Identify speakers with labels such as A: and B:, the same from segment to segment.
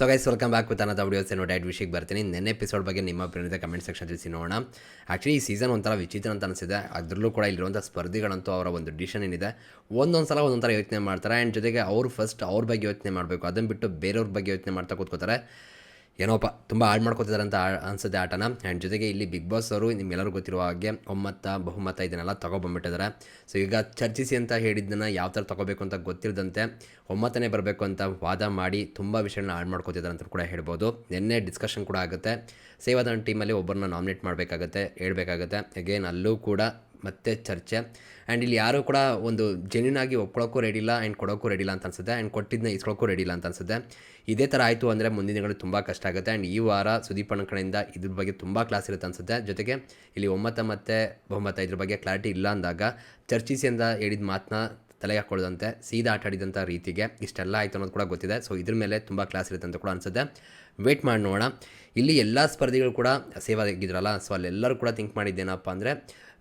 A: So guys welcome back with ಅನ್ನೋದು videos ಏನೋ diet ವಿಷಯಕ್ಕೆ ಬರ್ತೀನಿ. ನೆನ್ನೆ ಎಪಿಸೋಡ್ ಬಗ್ಗೆ ನಿಮ್ಮ ಅಭಿಪ್ರಾಯದ ಕಮೆಂಟ್ ಸೆಕ್ಷನ್ ತಿಳಿಸಿ ನೋಡೋಣ. ಆ್ಯಕ್ಚುಲಿ ಈ ಸೀಸನ್ ಒಂಥರ ವಿಚಿತ್ರ ಅಂತ ಅನಿಸಿದೆ ಅದರಲ್ಲೂ ಕೂಡ ಇಲ್ಲಿರುವಂಥ ಸ್ಪರ್ಧಿಗಳಂತೂ ಅವರ ಒಂದು ಡಿಶನ್ ಏನಿದೆ. ಒಂದೊಂದು ಸಲ ಒಂದೊಂಥರ ಥರ ಯೋಚನೆ ಮಾಡ್ತಾರೆ. ಆ್ಯಂಡ್ ಜೊತೆಗೆ ಅವ್ರು ಫಸ್ಟ್ ಅವ್ರ ಬಗ್ಗೆ ಯೋಚನೆ ಮಾಡಬೇಕು. ಅದನ್ನು ಬಿಟ್ಟು ಬೇರೆಯವ್ರ ಬಗ್ಗೆ ಯೋಚನೆ ಮಾಡ್ತಾ ಕೂತ್ಕೋತಾರೆ. ಏನೋಪ್ಪ ತುಂಬ ಹಾಳು ಮಾಡ್ಕೋತಿದ್ದಾರೆ ಅಂತ ಅನ್ಸುತ್ತೆ ಆಟನ. ಆ್ಯಂಡ್ ಜೊತೆಗೆ ಇಲ್ಲಿ ಬಿಗ್ ಬಾಸ್ ಅವರು ನಿಮ್ಗೆಲ್ಲರೂ ಗೊತ್ತಿರುವ ಹಾಗೆ ಒಮ್ಮತ, ಬಹುಮತ ಇದನ್ನೆಲ್ಲ ತೊಗೊಬಂದ್ಬಿಟ್ಟಿದ್ದಾರೆ. ಸೊ ಈಗ ಚರ್ಚಿಸಿ ಅಂತ ಹೇಳಿದ್ದನ್ನು ಯಾವ ಥರ ತೊಗೋಬೇಕು ಅಂತ ಗೊತ್ತಿರದಂತೆ ಒಮ್ಮತನೇ ಬರಬೇಕು ಅಂತ ವಾದ ಮಾಡಿ ತುಂಬ ವಿಷಯಗಳನ್ನ ಹಾಳು ಮಾಡ್ಕೋತಿದ್ದಾರೆ ಅಂತ ಕೂಡ ಹೇಳ್ಬೋದು. ನಿನ್ನೆ ಡಿಸ್ಕಷನ್ ಕೂಡ ಆಗುತ್ತೆ. ಸೇವಾದನ್ ಟೀಮಲ್ಲಿ ಒಬ್ಬರನ್ನ ನಾಮಿನೇಟ್ ಮಾಡಬೇಕಾಗತ್ತೆ, ಹೇಳಬೇಕಾಗುತ್ತೆ. ಅಗೇನ್ ಅಲ್ಲೂ ಕೂಡ ಮತ್ತೆ ಚರ್ಚೆ. ಆ್ಯಂಡ್ ಇಲ್ಲಿ ಯಾರೂ ಕೂಡ ಒಂದು ಜೆನ್ಯೂನ್ ಆಗಿ ಒಪ್ಕೊಳ್ಳೋಕ್ಕೂ ರೆಡಿ ಇಲ್ಲ ಆ್ಯಂಡ್ ಕೊಡೋಕ್ಕೂ ರೆಡಿ ಇಲ್ಲ ಅಂತ ಅನ್ಸುತ್ತೆ. ಆ್ಯಂಡ್ ಕೊಟ್ಟಿದ್ದನ್ನ ಇಸ್ಕೊಳ್ಳೋಕ್ಕೂ ರೆಡಿ ಇಲ್ಲ ಅಂತ ಅನ್ಸುತ್ತೆ. ಇದೇ ಥರ ಆಯಿತು ಅಂದರೆ ಮುಂದಿನ ದಿನಗಳು ತುಂಬ ಕಷ್ಟ ಆಗುತ್ತೆ. ಆ್ಯಂಡ್ ಈ ವಾರ ಸುದೀಪ್ ಅಣ್ಣ ಕಡೆಯಿಂದ ಇದ್ರ ಬಗ್ಗೆ ತುಂಬ ಕ್ಲಾಸ್ ಇರುತ್ತೆ ಅನ್ಸುತ್ತೆ. ಜೊತೆಗೆ ಇಲ್ಲಿ ಒಮ್ಮತ ಮತ್ತು ಬಹುಮತ ಇದ್ರ ಬಗ್ಗೆ ಕ್ಲಾರಿಟಿ ಇಲ್ಲ ಅಂದಾಗ ಚರ್ಚಿಸಿ ಅಂತ ಹೇಳಿದ ಮಾತನ್ನ ತಲೆಗೆ ಹಾಕೊಳ್ಳೋದಂತೆ ಸೀದಾ ಆಟ ಆಡಿದಂಥ ರೀತಿಗೆ ಇಷ್ಟೆಲ್ಲ ಆಯಿತು ಅನ್ನೋದು ಕೂಡ ಗೊತ್ತಿದೆ. ಸೊ ಇದ್ರ ಮೇಲೆ ತುಂಬ ಕ್ಲಾಸ್ ಇರುತ್ತೆ ಅಂತ ಕೂಡ ಅನ್ಸುತ್ತೆ. ವೇಟ್ ಮಾಡಿ ನೋಡೋಣ. ಇಲ್ಲಿ ಎಲ್ಲ ಸ್ಪರ್ಧಿಗಳು ಕೂಡ ಸೇವ್ ಆಗಿದ್ರಲ್ಲ ಸೊ ಅಲ್ಲೆಲ್ಲರೂ ಕೂಡ ಥಿಂಕ್ ಮಾಡಿದ್ದೇನಪ್ಪ ಅಂದರೆ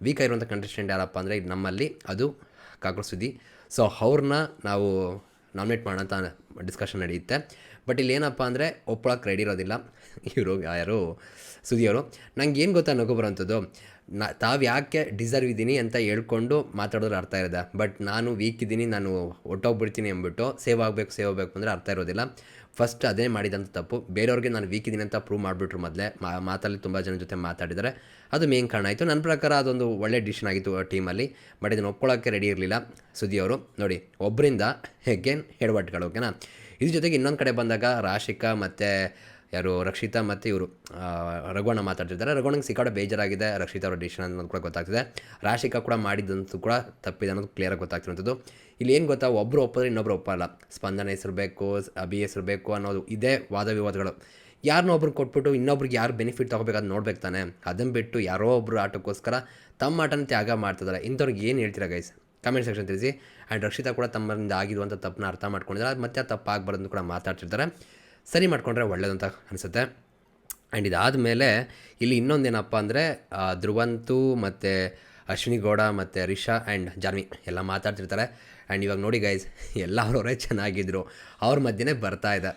A: ವೀಕ್ ಆಗಿರುವಂಥ ಕಂಟೆಸ್ಟೆಂಟ್ ಯಾರಪ್ಪ ಅಂದರೆ ನಮ್ಮಲ್ಲಿ ಅದು ಕಾಕುಳ ಸುದ್ದಿ. ಸೊ ಅವ್ರನ್ನ ನಾವು ನಾಮಿನೇಟ್ ಮಾಡೋಂಥ ಡಿಸ್ಕಷನ್ ನಡೆಯುತ್ತೆ. ಬಟ್ ಇಲ್ಲಿ ಏನಪ್ಪ ಅಂದರೆ ಒಪ್ಪಳಕ್ಕೆ ರೆಡಿ ಇರೋದಿಲ್ಲ. ಇವರು, ಯಾರು? ಸುದಿಯವರು ನಂಗೆ ಏನು ಗೊತ್ತಾ ನಗು ಬರೋಂಥದ್ದು ನಾ, ತಾವು ಯಾಕೆ ಡಿಸರ್ವ್ ಇದ್ದೀನಿ ಅಂತ ಹೇಳ್ಕೊಂಡು ಮಾತಾಡೋದ್ರ ಅರ್ಥ ಇರೋದೆ. ಬಟ್ ನಾನು ವೀಕ್ ಇದ್ದೀನಿ, ನಾನು ಒಟ್ಟೋಗ್ಬಿಡ್ತೀನಿ ಅಂದ್ಬಿಟ್ಟು ಸೇವ್ ಆಗಬೇಕು ಸೇವ್ ಆಗಬೇಕು ಅಂದರೆ ಅರ್ಥ ಇರೋದಿಲ್ಲ. ಫಸ್ಟ್ ಅದೇ ಮಾಡಿದಂಥ ತಪ್ಪು. ಬೇರೆಯವ್ರಿಗೆ ನಾನು ವೀಕ್ ಇದ್ದೀನಿ ಅಂತ ಪ್ರೂವ್ ಮಾಡಿಬಿಟ್ರು ಮೊದಲೇ. ಮಾತಲ್ಲಿ ತುಂಬ ಜನ ಜೊತೆ ಮಾತಾಡಿದರೆ ಅದು ಮೇನ್ ಕಾರಣ ಆಯಿತು. ನನ್ನ ಪ್ರಕಾರ ಅದೊಂದು ಒಳ್ಳೆ ಡಿಸಿಷನ್ ಆಗಿತ್ತು ಟೀಮಲ್ಲಿ ಬಟ್ ಇದನ್ನು ಒಪ್ಕೊಳ್ಳೋಕ್ಕೆ ರೆಡಿ ಇರಲಿಲ್ಲ ಸುದ್ದಿಯವರು ನೋಡಿ ಒಬ್ಬರಿಂದ ಹೆಗ್ಗೇನ್ ಹೆಡ್ವಾಟ್ಗಳು ಓಕೆನಾ ಇದ್ರ ಜೊತೆಗೆ ಇನ್ನೊಂದು ಕಡೆ ಬಂದಾಗ ರಾಶಿಕಾ ಮತ್ತು ಯಾರು ರಕ್ಷಿತಾ ಮತ್ತು ಇವರು ರಘುವಣ್ಣ ಮಾತಾಡ್ತಿದ್ದಾರೆ. ರಘುವಣ್ಣಗೆ ಸಿಕ್ಕಾಡ ಬೇಜಾರಾಗಿದೆ. ರಕ್ಷಿತಾ ಅವರ ಡಿಸಿಷನ್ ಅನ್ನೋದು ಕೂಡ ಗೊತ್ತಾಗ್ತಿದೆ. ರಾಶಿಕಾ ಕೂಡ ಮಾಡಿದಂತೂ ಕೂಡ ತಪ್ಪಿದೆ ಅನ್ನೋದು ಕ್ಲಿಯರಾಗಿ ಗೊತ್ತಾಗ್ತಿರೋಂಥದ್ದು. ಇಲ್ಲಿ ಏನು ಗೊತ್ತಾ ಒಬ್ಬರು ಒಪ್ಪಿದ್ರೆ ಇನ್ನೊಬ್ರು ಒಪ್ಪಲ್ಲ. ಸ್ಪಂದನ ಹೆಸರು ಬೇಕು ಅಭಿ ಹೆಸರು ಬೇಕು ಅನ್ನೋದು ಇದೇ ವಾದ ವಿವಾದಗಳು. ಯಾರನ್ನ ಒಬ್ರು ಕೊಟ್ಬಿಟ್ಟು ಇನ್ನೊಬ್ರಿಗೆ ಯಾರು ಬೆನಿಫಿಟ್ ತೊಗೋಬೇಕು ಅದು ನೋಡ್ಬೇಕು ತಾನೆ. ಅದನ್ನು ಬಿಟ್ಟು ಯಾರೋ ಒಬ್ಬರು ಆಟಕ್ಕೋಸ್ಕರ ತಮ್ಮ ಆಟನ ತ್ಯಾಗ ಮಾಡ್ತಿದ್ದಾರೆ. ಇಂಥವ್ರಿಗೆ ಏನು ಹೇಳ್ತೀರಾ ಗೈಸ್ ಕಮೆಂಟ್ ಸೆಕ್ಷನ್ ತಿಳಿಸಿ. ಆ್ಯಂಡ್ ರಕ್ಷಿತಾ ಕೂಡ ತಮ್ಮಿಂದ ಆಗಿರುವಂಥ ತಪ್ಪನ್ನ ಅರ್ಥ ಮಾಡ್ಕೊಂಡಿದ್ದಾರೆ. ಮತ್ತೆ ಆ ತಪ್ಪಾಗಬಾರ್ದು ಕೂಡ ಮಾತಾಡ್ತಿರ್ತಾರೆ. ಸರಿ ಮಾಡಿಕೊಂಡ್ರೆ ಒಳ್ಳೇದಂತ ಅನಿಸುತ್ತೆ. ಆ್ಯಂಡ್ ಇದಾದಮೇಲೆ ಇಲ್ಲಿ ಇನ್ನೊಂದೇನಪ್ಪ ಅಂದರೆ ಧ್ರುವಂತು ಮತ್ತು ಅಶ್ವಿನಿ ಗೌಡ ಮತ್ತು ರಿಷಾ ಆ್ಯಂಡ್ ಜಾನ್ವಿ ಎಲ್ಲ ಮಾತಾಡ್ತಿರ್ತಾರೆ. ಆ್ಯಂಡ್ ಇವಾಗ ನೋಡಿ ಗೈಸ್ ಎಲ್ಲ ಅವರವರೇ ಚೆನ್ನಾಗಿದ್ದರು ಅವ್ರ ಮಧ್ಯೆ ಬರ್ತಾ ಇದೆ.